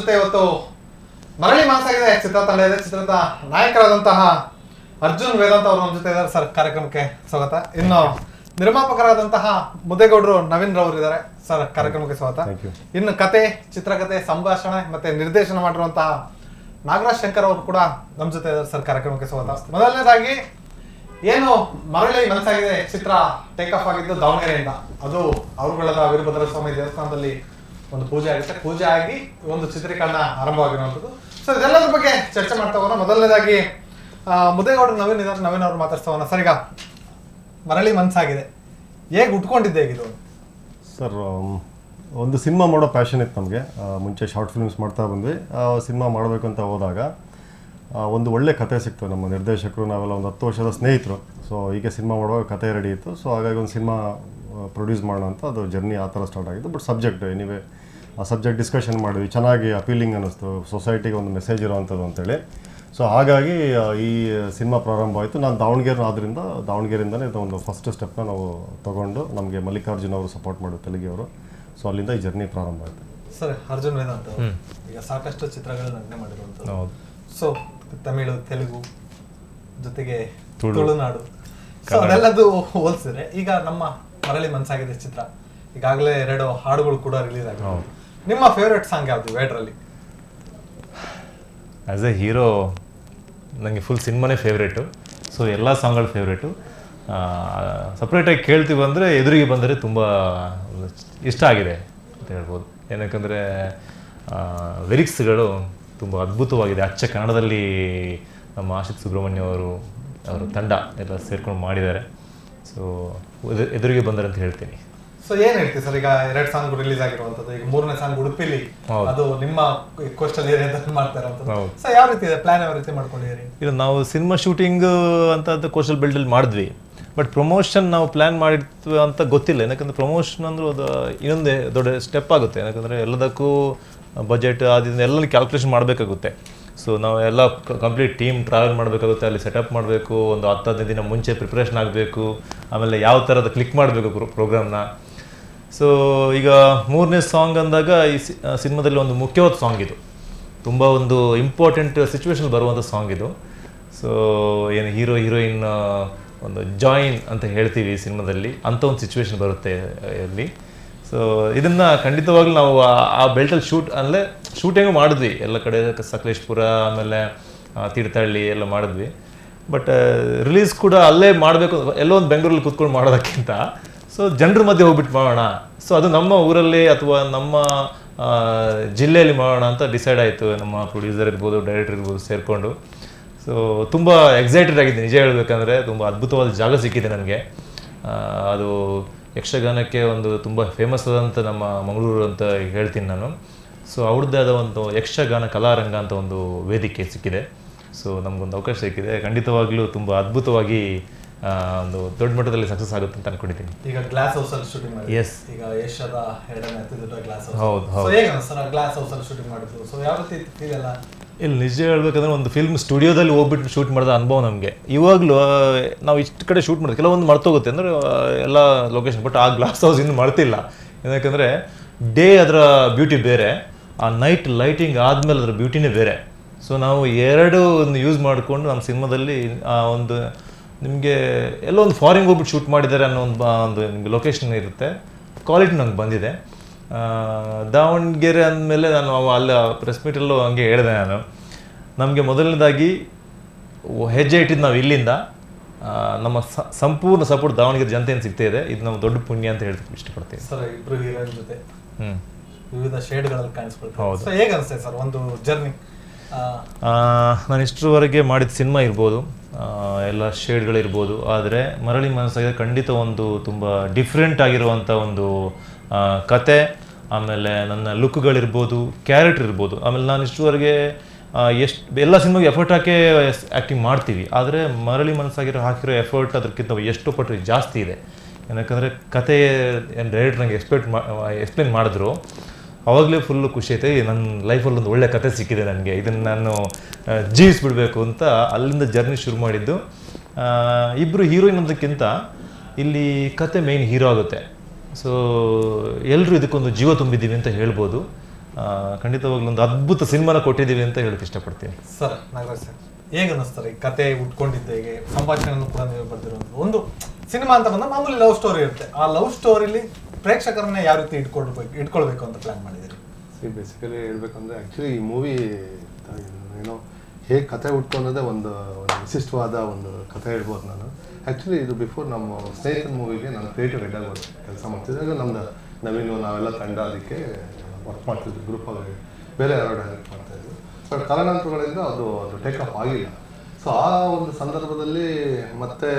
ಜೊತೆ ಇವತ್ತು ಮರಳಿ ಚಿತ್ರ ಚಿತ್ರತಂಡ ಇದೆ ಚಿತ್ರದ ನಾಯಕರಾದಂತಹ ಅರ್ಜುನ್ ವೇದಾಂತ ಅವರು ನಮ್ಮ ಜೊತೆ ಇದ್ದಾರೆ. ಸರ್ ಕಾರ್ಯಕ್ರಮಕ್ಕೆ ಸ್ವಾಗತ. ಇನ್ನು ನಿರ್ಮಾಪಕರಾದಂತಹ ಮುದೇಗೌಡರು ನವೀನ್ ರವರು ಇದ್ದಾರೆ. ಸರ್ ಕಾರ್ಯಕ್ರಮಕ್ಕೆ ಸ್ವಾಗತ. ಇನ್ನು ಕತೆ ಚಿತ್ರಕಥೆ ಸಂಭಾಷಣೆ ಮತ್ತೆ ನಿರ್ದೇಶನ ಮಾಡಿರುವಂತಹ ನಾಗರಾಜ್ ಶಂಕರ್ ಅವರು ಕೂಡ ನಮ್ಮ ಜೊತೆ ಇದ್ದಾರೆ. ಸರ್ ಕಾರ್ಯಕ್ರಮಕ್ಕೆ ಸ್ವಾಗತ. ಮೊದಲನೇದಾಗಿ ಏನು ಮರಳಿ ಮನಸ್ಸಾಗಿದೆ ಚಿತ್ರ ಟೇಕ್ ಆಫ್ ಆಗಿದ್ದು ದಾವಣಗೆರೆಯಿಂದ? ಅದು ಅವರುಗಳದ ವೀರಭದ್ರ ಸ್ವಾಮಿ ದೇವಸ್ಥಾನದಲ್ಲಿ ಒಂದು ಪೂಜೆ ಆಗುತ್ತೆ ಪೂಜೆ ಆಗಿ ಒಂದು ಚಿತ್ರೀಕರಣ ಆರಂಭವಾಗಿರುವಂಥದ್ದು. ಸೊ ಇದೆಲ್ಲದ್ರ ಬಗ್ಗೆ ಚರ್ಚೆ ಮಾಡ್ತಾ ಹೋಗೋಣ ಮೊದಲನೇದಾಗಿ ಮುದ್ದೇಗೌಡರು ನವೀನ್ ಇದ್ದಾರೆ. ನವೀನ್ ಅವ್ರು ಮಾತಾಡ್ತಾ ಹೋಗೋಣ ಸರ್, ಈಗ ಮರಳಿ ಮನಸ್ಸಾಗಿದೆ ಹೇಗೆ ಉಟ್ಕೊಂಡಿದ್ದೆ ಹೇಗಿದು ಸರ್ ಒಂದು ಸಿನಿಮಾ ಮಾಡೋ ಪ್ಯಾಷನ್ ಇತ್ತು ನಮಗೆ. ಮುಂಚೆ ಶಾರ್ಟ್ ಫಿಲ್ಮ್ಸ್ ಮಾಡ್ತಾ ಬಂದ್ವಿ. ಸಿನಿಮಾ ಮಾಡಬೇಕು ಅಂತ ಹೋದಾಗ ಒಂದು ಒಳ್ಳೆ ಕತೆ ಸಿಕ್ತು ನಮ್ಮ ನಿರ್ದೇಶಕರು, ನಾವೆಲ್ಲ ಒಂದು ಹತ್ತು ವರ್ಷದ ಸ್ನೇಹಿತರು. ಸೊ ಈಗ ಸಿನಿಮಾ ಮಾಡುವಾಗ ಕತೆ ರೆಡಿ ಇತ್ತು. ಸೊ ಹಾಗಾಗಿ ಒಂದು ಸಿನಿಮಾ ಪ್ರೊಡ್ಯೂಸ್ ಮಾಡೋಣ ಅಂತ ಅದು ಜರ್ನಿ ಆ ಥರ ಸ್ಟಾರ್ಟ್ ಆಗಿತ್ತು. ಬಟ್ ಸಬ್ಜೆಕ್ಟ್ ಎನಿವೆ ಆ ಸಬ್ಜೆಕ್ಟ್ ಡಿಸ್ಕಷನ್ ಮಾಡಿದ್ವಿ ಚೆನ್ನಾಗಿ ಅಪೀಲಿಂಗ್ ಅನ್ನಿಸ್ತು. ಸೊಸೈಟಿಗೆ ಒಂದು ಮೆಸೇಜ್ ಇರೋವಂಥದ್ದು ಅಂತೇಳಿ. ಸೊ ಹಾಗಾಗಿ ಈ ಸಿನಿಮಾ ಪ್ರಾರಂಭ ಆಯಿತು. ನಾನು ದಾವಣಗೆರೆ ಆದ್ದರಿಂದ ದಾವಣಗೆರೆಯಿಂದಲೇ ಇದು ಒಂದು ಫಸ್ಟ್ ಸ್ಟೆಪ್ನ ನಾವು ತಗೊಂಡು ನಮಗೆ ಮಲ್ಲಿಕಾರ್ಜುನ್ ಅವರು ಸಪೋರ್ಟ್ ಮಾಡಿದ್ರು ತೆಲುಗಿಯವರು ಸೊ ಅಲ್ಲಿಂದ ಈ ಜರ್ನಿ ಪ್ರಾರಂಭ ಆಯಿತು. ಸರ್ ಅರ್ಜುನ್ ವೇದಾಂತ ಈಗ ಸಾಕಷ್ಟು ಚಿತ್ರಗಳನ್ನ ನಟನೆ ಮಾಡಿರುವಂಥದ್ದು. ಹೌದು. ಸೊ ತಮಿಳು ತೆಲುಗು ಜೊತೆಗೆ ತುಳುನಾಡು. ಸೊ ಅದೆಲ್ಲದು ಹೋಲಿಸಿದ್ರೆ ಈಗ ನಮ್ಮ ಮರಳಿ ಮನಸ್ಸಾಗಿದೆ ಚಿತ್ರ. ಈಗಾಗಲೇ ಎರಡು ಹಾಡುಗಳು ಕೂಡ ರಿಲೀಸ್ ಆಗಿದೆ ಹೌದು. ನಿಮ್ಮ ಫೇವ್ರೆಟ್ ಸಾಂಗ್ ಯಾವುದು ಎರಡರಲ್ಲಿ ಆ್ಯಸ್ ಎ ಹೀರೋ ನನಗೆ ಫುಲ್ ಸಿನಿಮಾನೇ ಫೇವ್ರೇಟು ಸೊ ಎಲ್ಲ ಸಾಂಗ್ಗಳು ಫೇವ್ರೇಟು ಸಪ್ರೇಟಾಗಿ ಕೇಳ್ತೀವಿ ಅಂದರೆ ಎದುರಿಗೆ ಬಂದರೆ ತುಂಬ ಇಷ್ಟ ಆಗಿದೆ ಅಂತ ಹೇಳ್ಬೋದು. ಏನಕ್ಕಂದರೆ ಲಿರಿಕ್ಸ್ಗಳು ತುಂಬ ಅದ್ಭುತವಾಗಿದೆ. ಅಚ್ಚ ಕನ್ನಡದಲ್ಲಿ ನಮ್ಮ ಆಶಿತ್ ಸುಬ್ರಹ್ಮಣ್ಯ ಅವರು, ಅವರ ತಂಡ ಎಲ್ಲ ಸೇರ್ಕೊಂಡು ಮಾಡಿದ್ದಾರೆ. ಸೊ ಎದುರಿಗೆ ಬಂದರೆ ಅಂತ ಹೇಳ್ತೀನಿ. ಸೊ ಏನ್ ಹೇಳ್ತೀವಿ ಸರ್? ಈಗ ಎರಡ್ ಸಾಂಗ್ ರಿಲೀಸ್ ಆಗಿರುವಂತದ್ದು ಈಗ ಮೂರನೇ ಸಾಂಗ್ ಉಡುಪಿಲಿ ಅದು ನಿಮ್ಮ ಕೋಸ್ಟಲ್ ಮಾಡ್ತಾ ಇರುವಂತದ್ದು ಹೌದು. ಸೊ ಯಾವ ರೀತಿ ಇದೆ? ಪ್ಲಾನ್ ಯಾವ ರೀತಿ ಮಾಡ್ಕೊಂಡಿದ್ದೀರಿ? ಇಲ್ಲ ನಾವು ಸಿನಿಮಾ ಶೂಟಿಂಗ್ ಅಂತ ಕೋಶಲ್ ಬೆಲ್ಟಲ್ಲಿ ಮಾಡಿದ್ವಿ. ಬಟ್ ಪ್ರಮೋಷನ್ ನಾವು ಪ್ಲಾನ್ ಮಾಡಿರ್ತೀವಿ ಅಂತ ಗೊತ್ತಿಲ್ಲ. ಯಾಕಂದ್ರೆ ಪ್ರಮೋಷನ್ ಅಂದ್ರೆ ಅದು ಇನ್ನೊಂದೇ ದೊಡ್ಡ ಸ್ಟೆಪ್ ಆಗುತ್ತೆ. ಯಾಕಂದ್ರೆ ಎಲ್ಲದಕ್ಕೂ ಬಜೆಟ್ ಅದನ್ನ ಎಲ್ಲ ಕ್ಯಾಲ್ಕುಲೇಷನ್ ಮಾಡಬೇಕಾಗುತ್ತೆ. ಸೊ ನಾವು ಎಲ್ಲ ಕಂಪ್ಲೀಟ್ ಟೀಮ್ ಟ್ರಾವೆಲ್ ಮಾಡಬೇಕಾಗುತ್ತೆ. ಅಲ್ಲಿ ಸೆಟಪ್ ಮಾಡಬೇಕು. ಒಂದು ಹತ್ತು ಹದಿನೈದು ದಿನ ಮುಂಚೆ ಪ್ರಿಪ್ರೇಷನ್ ಆಗಬೇಕು. ಆಮೇಲೆ ಯಾವ ಥರದ ಕ್ಲಿಕ್ ಮಾಡಬೇಕು ಪ್ರೋಗ್ರಾಮ್ನ ಸೊ ಈಗ ಮೂರನೇ ಸಾಂಗ್ ಅಂದಾಗ ಈ ಸಿನಿಮಾದಲ್ಲಿ ಒಂದು ಮುಖ್ಯವಾದ ಸಾಂಗ್ ಇದು. ತುಂಬ ಒಂದು ಇಂಪಾರ್ಟೆಂಟ್ ಸಿಚುವೇಶನ್ ಬರುವಂಥ ಸಾಂಗ್ ಇದು. ಸೊ ಏನು ಹೀರೋ ಹೀರೋಯಿನ್ ಒಂದು ಜಾಯಿನ್ ಅಂತ ಹೇಳ್ತೀವಿ ಸಿನಿಮಾದಲ್ಲಿ. ಅಂಥ ಒಂದು ಸಿಚುವೇಶನ್ ಬರುತ್ತೆ ಇಲ್ಲಿ. ಸೊ ಇದನ್ನು ಖಂಡಿತವಾಗ್ಲೂ ನಾವು ಆ ಬೆಲ್ಟಲ್ಲಿ ಶೂಟ್ ಅಂದರೆ ಶೂಟಿಂಗು ಮಾಡಿದ್ವಿ. ಎಲ್ಲ ಕಡೆ ಸಕಲೇಶ್ಪುರ, ಆಮೇಲೆ ತೀರ್ಥಹಳ್ಳಿ ಎಲ್ಲ ಮಾಡಿದ್ವಿ. ಬಟ್ ರಿಲೀಸ್ ಕೂಡ ಅಲ್ಲೇ ಮಾಡಬೇಕು, ಎಲ್ಲೋ ಒಂದು ಬೆಂಗಳೂರಲ್ಲಿ ಕೂತ್ಕೊಂಡು ಮಾಡೋದಕ್ಕಿಂತ ಸೊ ಜನರ ಮಧ್ಯೆ ಹೋಗ್ಬಿಟ್ಟು ಮಾಡೋಣ. ಸೊ ಅದು ನಮ್ಮ ಊರಲ್ಲಿ ಅಥವಾ ನಮ್ಮ ಜಿಲ್ಲೆಯಲ್ಲಿ ಮಾಡೋಣ ಅಂತ ಡಿಸೈಡ್ ಆಯಿತು. ನಮ್ಮ ಪ್ರೊಡ್ಯೂಸರ್ ಇರ್ಬೋದು ಡೈರೆಕ್ಟರ್ ಇರ್ಬೋದು ಸೇರಿಕೊಂಡು. ಸೊ ತುಂಬ ಎಕ್ಸೈಟೆಡ್ ಆಗಿದ್ದೆ ನಿಜ ಹೇಳಬೇಕಂದ್ರೆ ತುಂಬ ಅದ್ಭುತವಾದ ಜಾಗ ಸಿಕ್ಕಿದೆ ನನಗೆ. ಅದು ಯಕ್ಷಗಾನಕ್ಕೆ ಒಂದು ತುಂಬ ಫೇಮಸ್ ಆದಂಥ ನಮ್ಮ ಮಂಗಳೂರು ಅಂತ ಹೇಳ್ತೀನಿ ನಾನು. ಸೊ ಅವ್ರದ್ದೇ ಆದ ಒಂದು ಯಕ್ಷಗಾನ ಕಲಾರಂಗ ಅಂತ ಒಂದು ವೇದಿಕೆ ಸಿಕ್ಕಿದೆ. ಸೊ ನಮಗೊಂದು ಅವಕಾಶ ಸಿಕ್ಕಿದೆ. ಖಂಡಿತವಾಗಲೂ ತುಂಬ ಅದ್ಭುತವಾಗಿ ಒಂದು ದೊಡ್ಡ ಮಟ್ಟದಲ್ಲಿ ಸಕ್ಸಸ್ ಆಗುತ್ತೆ ಅಂತ ಅನ್ಕೊಂಡಿದ್ದೀನಿ. ಈಗ ಗ್ಲಾಸ್ ಹೌಸ್ ಅಲ್ಲಿ ಶೂಟಿಂಗ್ ಮಾಡಿ ಎಸ್ ಈಗ ಏಷ್ಯಾದ ಎರಡನೇ ಅತಿ ದೊಡ್ಡ ಗ್ಲಾಸ್ ಹೌಸ್ ಹೌದು, ಸೊ ಹೌದು. ಹೇಗೆ ಸರ್ ಗ್ಲಾಸ್ ಹೌಸ್ ಅಲ್ಲಿ ಶೂಟಿಂಗ್ ಮಾಡಿದ್ರು ಸೊ ಯಾವ ರೀತಿ ಫೀಲ್ ಎಲ್ಲ? ಇಲ್ಲಿ ನಿಜ ಹೇಳ್ಬೇಕಂದ್ರೆ ಒಂದು ಫಿಲ್ಮ್ ಸ್ಟುಡಿಯೋದಲ್ಲಿ ಹೋಗ್ಬಿಟ್ಟು ಶೂಟ್ ಮಾಡಿದ ಅನುಭವ ನಮಗೆ. ಇವಾಗಲೂ ನಾವು ಇಷ್ಟು ಕಡೆ ಶೂಟ್ ಮಾಡೋದು ಕೆಲವೊಂದು ಮರ್ತೋಗುತ್ತೆ. ಅಂದರೆ ಎಲ್ಲ ಲೊಕೇಶನ್ ಬಟ್ ಆ ಗ್ಲಾಸ್ ಹೌಸ್ ಇನ್ನು ಮರ್ತಿಲ್ಲ. ಯಾಕಂದರೆ ಡೇ ಅದರ ಬ್ಯೂಟಿ ಬೇರೆ ಆ ನೈಟ್ ಲೈಟಿಂಗ್ ಆದಮೇಲೆ ಅದರ ಬ್ಯೂಟಿನೇ ಬೇರೆ. ಸೊ ನಾವು ಎರಡು ಒಂದು ಯೂಸ್ ಮಾಡಿಕೊಂಡು ನಮ್ಮ ಸಿನಿಮಾದಲ್ಲಿ ಆ ಒಂದು ನಿಮಗೆ ಎಲ್ಲೋ ಒಂದು ಫಾರಿನ್ ಹೋಗ್ಬಿಟ್ಟು ಶೂಟ್ ಮಾಡಿದ್ದಾರೆ ಅನ್ನೋ ಒಂದು ಒಂದು ನಿಮಗೆ ಲೊಕೇಶನ್ ಇರುತ್ತೆ. ಕ್ವಾಲಿಟಿ ನಂಗೆ ಬಂದಿದೆ. ದಾವಣಗೆರೆ ಅಂದಮೇಲೆ ನಾನು ಅವ ಅಲ್ಲಿ ಪ್ರೆಸ್ ಮೀಟಲ್ಲೂ ಹಂಗೆ ಹೇಳಿದೆ ನಾನು. ನಮಗೆ ಮೊದಲನೇದಾಗಿ ಹೆಜ್ಜೆ ಇಟ್ಟಿದ್ದು ನಾವು ಇಲ್ಲಿಂದ. ನಮ್ಮ ಸಂಪೂರ್ಣ ಸಪೋರ್ಟ್ ದಾವಣಗೆರೆ ಜನತೆಯನ್ನು ಸಿಗ್ತಾ ಇದೆ. ಇದು ನಮ್ಮ ದೊಡ್ಡ ಪುಣ್ಯ ಅಂತ ಹೇಳ್ತೀನಿ ಇಷ್ಟಪಡ್ತೀವಿ ಸರ್ ಇಬ್ಬರು ಹೀರೋಯಿನ್ ಜೊತೆ ಹ್ಞೂ ವಿವಿಧ ಶೇಡ್ಗಳಲ್ಲಿ ಕಾಣಿಸ್ಕೊಳ್ತಾರೆ ಹೇಗೆ ಅನಿಸ್ತದೆ ಸರ್ ಒಂದು ಜರ್ನಿ ನಾನು ಇಷ್ಟರವರೆಗೆ ಮಾಡಿದ ಸಿನಿಮಾ ಇರ್ಬೋದು. ಎಲ್ಲ ಶೇಡ್ಗಳಿರ್ಬೋದು. ಆದರೆ ಮರಳಿ ಮನಸ್ಸಾಗಿದೆ. ಖಂಡಿತ ಒಂದು ತುಂಬ ಡಿಫ್ರೆಂಟ್ ಆಗಿರುವಂಥ ಒಂದು ಕತೆ. ಆಮೇಲೆ ನನ್ನ ಲುಕ್ಗಳಿರ್ಬೋದು ಕ್ಯಾರೆಕ್ಟರ್ ಇರ್ಬೋದು. ಆಮೇಲೆ ನಾನು ಇಷ್ಟುವರೆಗೆ ಎಷ್ಟು, ಎಲ್ಲ ಸಿನಿಮಾಗೆ ಎಫರ್ಟ್ ಹಾಕಿ ಆ್ಯಕ್ಟಿಂಗ್ ಮಾಡ್ತೀವಿ. ಆದರೆ ಮರಳಿ ಮನಸ್ಸಾಗಿರೋ, ಹಾಕಿರೋ ಎಫರ್ಟ್ ಅದಕ್ಕಿಂತ ಎಷ್ಟು ಪಟ್ಟು ಜಾಸ್ತಿ ಇದೆ. ಯಾಕಂದರೆ ಕತೆ ಏನು ಡೈರೆಕ್ಟ್ ನನಗೆ ಎಕ್ಸ್ಪೆಕ್ಟ್ ಮಾ ಎಕ್ಸ್ಪ್ಲೇನ್ ಮಾಡಿದ್ರು. ಅವಾಗಲೇ ಫುಲ್ಲು ಖುಷಿ ಐತೆ ನನ್ನ ಲೈಫಲ್ಲಿ ಒಂದು ಒಳ್ಳೆ ಕತೆ ಸಿಕ್ಕಿದೆ ನನಗೆ. ಇದನ್ನು ನಾನು ಜೀವಿಸ್ಬಿಡಬೇಕು ಅಂತ ಅಲ್ಲಿಂದ ಜರ್ನಿ ಶುರು ಮಾಡಿದ್ದು. ಇಬ್ಬರು ಹೀರೋಯಿನ್ ಅನ್ನೋದಕ್ಕಿಂತ ಇಲ್ಲಿ ಕತೆ ಮೇಯ್ನ್ ಹೀರೋ ಆಗುತ್ತೆ. ಸೊ ಎಲ್ಲರೂ ಇದಕ್ಕೊಂದು ಜೀವ ತುಂಬಿದ್ದೀವಿ ಅಂತ ಹೇಳ್ಬೋದು. ಖಂಡಿತವಾಗ್ಲೂ ಒಂದು ಅದ್ಭುತ ಸಿನಿಮಾನ ಕೊಟ್ಟಿದ್ದೀವಿ ಅಂತ ಹೇಳಕ್ಕೆ ಇಷ್ಟಪಡ್ತೀನಿ. ಸರ್, ನಾಗರಾಜ್ ಸರ್, ಹೇಗೆ ಅನ್ನಿಸ್ತಾರೆ ಈ ಕತೆ ಉಟ್ಕೊಂಡಿದ್ದ ಹೇಗೆ? ಸಂಭಾಷಣೆ ಕೂಡ ನೀವು ಬರ್ದಿರೋದು. ಒಂದು ಸಿನಿಮಾ ಅಂತ ಬಂದ ಮಾಮೂಲಿ ಲವ್ ಸ್ಟೋರಿ ಇರುತ್ತೆ. ಆ ಲವ್ ಸ್ಟೋರಿಲಿ ಪ್ರೇಕ್ಷಕರನ್ನ ಯಾವ ರೀತಿ ಇಟ್ಕೊಳ್ಬೇಕು ಇಟ್ಕೊಳ್ಬೇಕು ಅಂತ ಪ್ಲಾನ್ ಮಾಡಿದ್ದೀರಿ? ಸಿ ಬೇಸಿಕಲಿ ಹೇಳ್ಬೇಕಂದ್ರೆ ಆ್ಯಕ್ಚುಲಿ ಈ ಮೂವಿ ಏನೋ ಹೇಗೆ ಕತೆ ಹುಟ್ಕೊಂಡದೇ ಒಂದು ಒಂದು ವಿಶಿಷ್ಟವಾದ ಒಂದು ಕತೆ ಹೇಳ್ಬೋದು ನಾನು. ಆ್ಯಕ್ಚುಲಿ ಇದು ಬಿಫೋರ್ ನಮ್ಮ ಸ್ನೇಹಿತನ ಮೂವಿಗೆ ನಾನು ಕ್ರಿಯೇಟಿವ್ ಹೆಡ್ ಆಗೋದು ಕೆಲಸ ಮಾಡ್ತಿದ್ದೆ. ನಮ್ದು ನವೀನು, ನಾವೆಲ್ಲ ತಂಡ ಅದಕ್ಕೆ ವರ್ಕ್ ಮಾಡ್ತಿದ್ವಿ ಗ್ರೂಪಲ್ಲಿ ಬೇರೆ ಯಾರೋ ಡೈರೆಕ್ಟ್ ಮಾಡ್ತಾಯಿದ್ವಿ ಬಟ್ ಕಾರಣಾಂತರಗಳಿಂದ ಅದು ಅದು ಟೇಕ್ ಆಫ್ ಆಗಿಲ್ಲ. ಸೊ ಆ ಒಂದು ಸಂದರ್ಭದಲ್ಲಿ ಮತ್ತೆ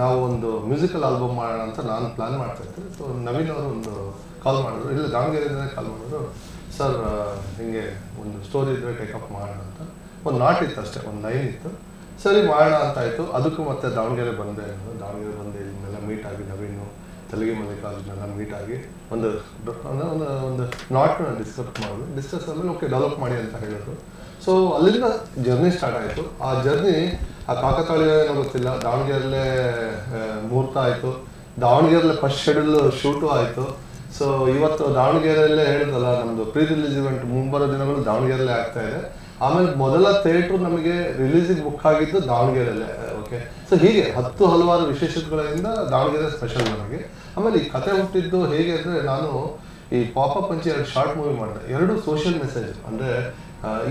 ನಾವು ಒಂದು ಮ್ಯೂಸಿಕಲ್ ಆಲ್ಬಮ್ ಮಾಡೋಣ ಅಂತ ನಾನು ಪ್ಲಾನ್ ಮಾಡ್ತಾ ಇದ್ದೆ. ಸೊ ನವೀನ್ ಅವರು ಒಂದು ಕಾಲ್ ಮಾಡಿದ್ರು. ಇಲ್ಲ ದಾವಣಗೆರೆಯಿಂದ ಕಾಲ್ ಮಾಡಿದ್ರು. ಸರ್ ಹಿಂಗೆ ಒಂದು ಸ್ಟೋರಿ ಇದ್ರೆ ಟೇಕಪ್ ಮಾಡೋಣ ಅಂತ. ಒಂದು ನಾಟ್ ಇತ್ತು ಅಷ್ಟೇ, ಒಂದು ಲೈನ್ ಇತ್ತು. ಸರಿ, ಮಾಡೋಣ ಅಂತ ಆಯಿತು. ಅದಕ್ಕೂ ಮತ್ತೆ ದಾವಣಗೆರೆ ಬಂದೆ. ನಾನು ದಾವಣಗೆರೆ ಬಂದೆ ಇದನ್ನೆಲ್ಲ ಮೀಟ್ ಆಗಿ, ನವೀನು, ತೆಲುಗಿ ಮಲ್ಲಿಕಾರ್ಜುನೆಲ್ಲ ಮೀಟ್ ಆಗಿ ಒಂದು, ಅಂದರೆ ಒಂದು ಒಂದು ನಾಟ್ನ ಡಿಸ್ಕಸ್ ಮಾಡೋದು ಡಿಸ್ಕಸ್ ಆದಮೇಲೆ ಓಕೆ ಡೆವಲಪ್ ಮಾಡಿ ಅಂತ ಹೇಳಿದ್ರು. ಸೊ ಅಲ್ಲಿಂದ ಜರ್ನಿ ಸ್ಟಾರ್ಟ್ ಆಯಿತು. ಆ ಜರ್ನಿ ಆ ಕಾಕತಾಳೀಯ ಏನೋ ಗೊತ್ತಿಲ್ಲ ದಾವಣಗೆರೆಲ್ಲೇ ಮುಹೂರ್ತ ಆಯಿತು. ದಾವಣಗೆರೆಲ್ಲೇ ಫಸ್ಟ್ ಶೆಡ್ಯೂಲ್ ಶೂಟು ಆಯಿತು. ಸೊ ಇವತ್ತು ದಾವಣಗೆರೆಯಲ್ಲೇ ಹೇಳಿದ್ರಲ್ಲ ನಮ್ಮದು ಪ್ರೀ ರಿಲೀಸ್ ಇವೆಂಟ್ ಮುಂಬರೋ ದಿನಗಳು ದಾವಣಗೆರೆಲ್ಲೇ ಆಗ್ತಾ ಇದೆ. ಆಮೇಲೆ ಮೊದಲ ಥಿಯೇಟ್ರು ನಮಗೆ ರಿಲೀಸಿಗೆ ಬುಕ್ ಆಗಿದ್ದು ದಾವಣಗೆರೆಯಲ್ಲೇ ಓಕೆ ಸೊ ಹೀಗೆ ಹತ್ತು ಹಲವಾರು ವಿಶೇಷತೆಗಳಿಂದ ದಾವಣಗೆರೆ ಸ್ಪೆಷಲ್ ನಮಗೆ. ಆಮೇಲೆ ಈ ಕತೆ ಹುಟ್ಟಿದ್ದು ಹೇಗೆ ಅಂದರೆ, ನಾನು ಈ ಪಾಪಪ್ ಅಂಚೆ ಎರಡು ಶಾರ್ಟ್ ಮೂವಿ ಮಾಡಿದೆ ಎರಡು ಸೋಷಿಯಲ್ ಮೆಸೇಜ್ ಅಂದರೆ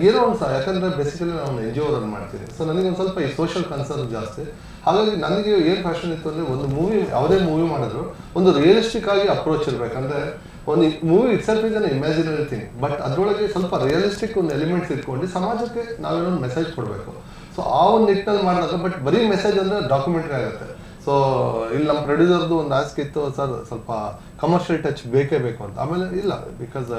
ಏನೋ ಒಂದು ಸಹ ಯಾಕಂದರೆ ಬೇಸಿಕಲಿ ನಾನು ಎನ್ ಜಿ ರನ್ ಮಾಡ್ತೀನಿ. ಸೊ ನನಗೆ ಒಂದು ಸ್ವಲ್ಪ ಈ ಸೋಷಿಯಲ್ ಕನ್ಸರ್ನ್ ಜಾಸ್ತಿ. ಹಾಗಾಗಿ ನನಗೆ ಏನು ಫ್ಯಾಷನ್ ಇತ್ತು ಅಂದರೆ, ಒಂದು ಮೂವಿ ಯಾವುದೇ ಮೂವಿ ಮಾಡಿದ್ರು, ಒಂದು ರಿಯಲಿಸ್ಟಿಕ್ ಆಗಿ ಅಪ್ರೋಚ್ ಇರಬೇಕಂದ್ರೆ ಒಂದು movie itself is an imaginary but ಅದರೊಳಗೆ ಸ್ವಲ್ಪ ರಿಯಲಿಸ್ಟಿಕ್ ಒಂದು ಎಲಿಮೆಂಟ್ಸ್ ಇಟ್ಕೊಂಡು, ಸಮಾಜಕ್ಕೆ ನಾವೇನೋ ಒಂದು ಮೆಸೇಜ್ ಕೊಡಬೇಕು. ಸೊ ಆ ಒಂದು ನಿಟ್ಟಿನಲ್ಲಿ ಮಾಡಿದಾಗ ಬಟ್ ಬರೀ ಮೆಸೇಜ್ ಅಂದರೆ ಡಾಕ್ಯುಮೆಂಟ್ರಿ ಆಗುತ್ತೆ. ಸೊ ಇಲ್ಲಿ ನಮ್ಮ ಪ್ರೊಡ್ಯೂಸರ್ದು ಒಂದು ಆಸ್ಕೆ ಇತ್ತು, ಸರ್, ಸ್ವಲ್ಪ ಕಮರ್ಷಿಯಲ್ ಟಚ್ ಬೇಕೇ ಬೇಕು ಅಂತ. ಆಮೇಲೆ ಇಲ್ಲ ಬಿಕಾಸ್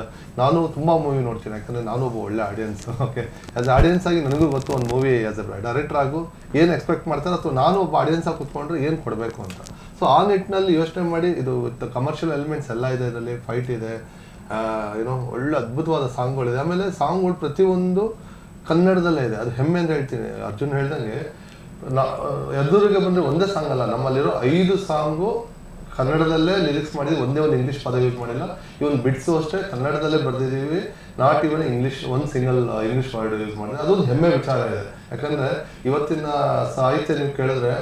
ನಾನು ತುಂಬ ಮೂವಿ ನೋಡ್ತೀನಿ, ಯಾಕಂದರೆ ನಾನು ಒಬ್ಬ ಒಳ್ಳೆ ಆಡಿಯನ್ಸ್ ಓಕೆ ಆಸ್ ಆಡಿಯನ್ಸ್ ಆಗಿ ನನಗೂ ಗೊತ್ತು ಒಂದು ಮೂವಿ ಆಸ್ ಅ ಡೈರೆಕ್ಟರ್ ಆಗು, ಏನು ಎಕ್ಸ್ಪೆಕ್ಟ್ ಮಾಡ್ತಾರೆ, ಅಥವಾ ನಾನು ಒಬ್ಬ ಆಡಿಯನ್ಸ್ ಆಗಿ ಕುತ್ಕೊಂಡ್ರೆ ಏನು ಕೊಡಬೇಕು ಅಂತ. ಸೊ ಆ ನಿಟ್ಟಿನಲ್ಲಿ ಯೋಚನೆ ಮಾಡಿ, ಇದು ವಿತ್ ಕಮರ್ಷಿಯಲ್ ಎಲಿಮೆಂಟ್ಸ್ ಎಲ್ಲ ಇದೆ ಇದರಲ್ಲಿ ಫೈಟ್ ಇದೆ ಏನೋ ಒಳ್ಳೆ ಅದ್ಭುತವಾದ ಸಾಂಗ್ಗಳಿದೆ ಆಮೇಲೆ ಸಾಂಗ್ಗಳು ಪ್ರತಿಯೊಂದು ಕನ್ನಡದಲ್ಲೇ ಇದೆ. ಅದು ಹೆಮ್ಮೆ ಅಂತ ಹೇಳ್ತೀನಿ. ಅರ್ಜುನ್ ಹೇಳ್ದಂಗೆ ನಾ ಎದುರಿಗೆ ಬಂದರೆ ಒಂದೇ ಸಾಂಗ್ ಅಲ್ಲ, ನಮ್ಮಲ್ಲಿರೋ ಐದು ಸಾಂಗು ಕನ್ನಡದಲ್ಲೇ ಲಿರಿಕ್ಸ್ ಮಾಡಿದ್ವಿ, ಒಂದೇ ಒಂದು ಇಂಗ್ಲೀಷ್ ಪದ ಯೂಸ್ ಮಾಡಿಲ್ಲ. ಇವನ್ ಬಿಡ್ಸು ಅಷ್ಟೇ ಕನ್ನಡದಲ್ಲೇ ಬರೆದಿದ್ದೀವಿ ನಾಟ್ ಇವನ್ ಇಂಗ್ಲೀಷ್ ಒಂದು ಸಿಂಗಲ್ ಇಂಗ್ಲೀಷ್ ವರ್ಡ್ ಯೂಸ್ ಮಾಡಿದ್ರೆ ಅದೊಂದು ಹೆಮ್ಮೆ ವಿಚಾರ ಇದೆ. ಯಾಕಂದ್ರೆ ಇವತ್ತಿನ ಸಾಹಿತ್ಯ ನೀವು ಕೇಳಿದ್ರೆ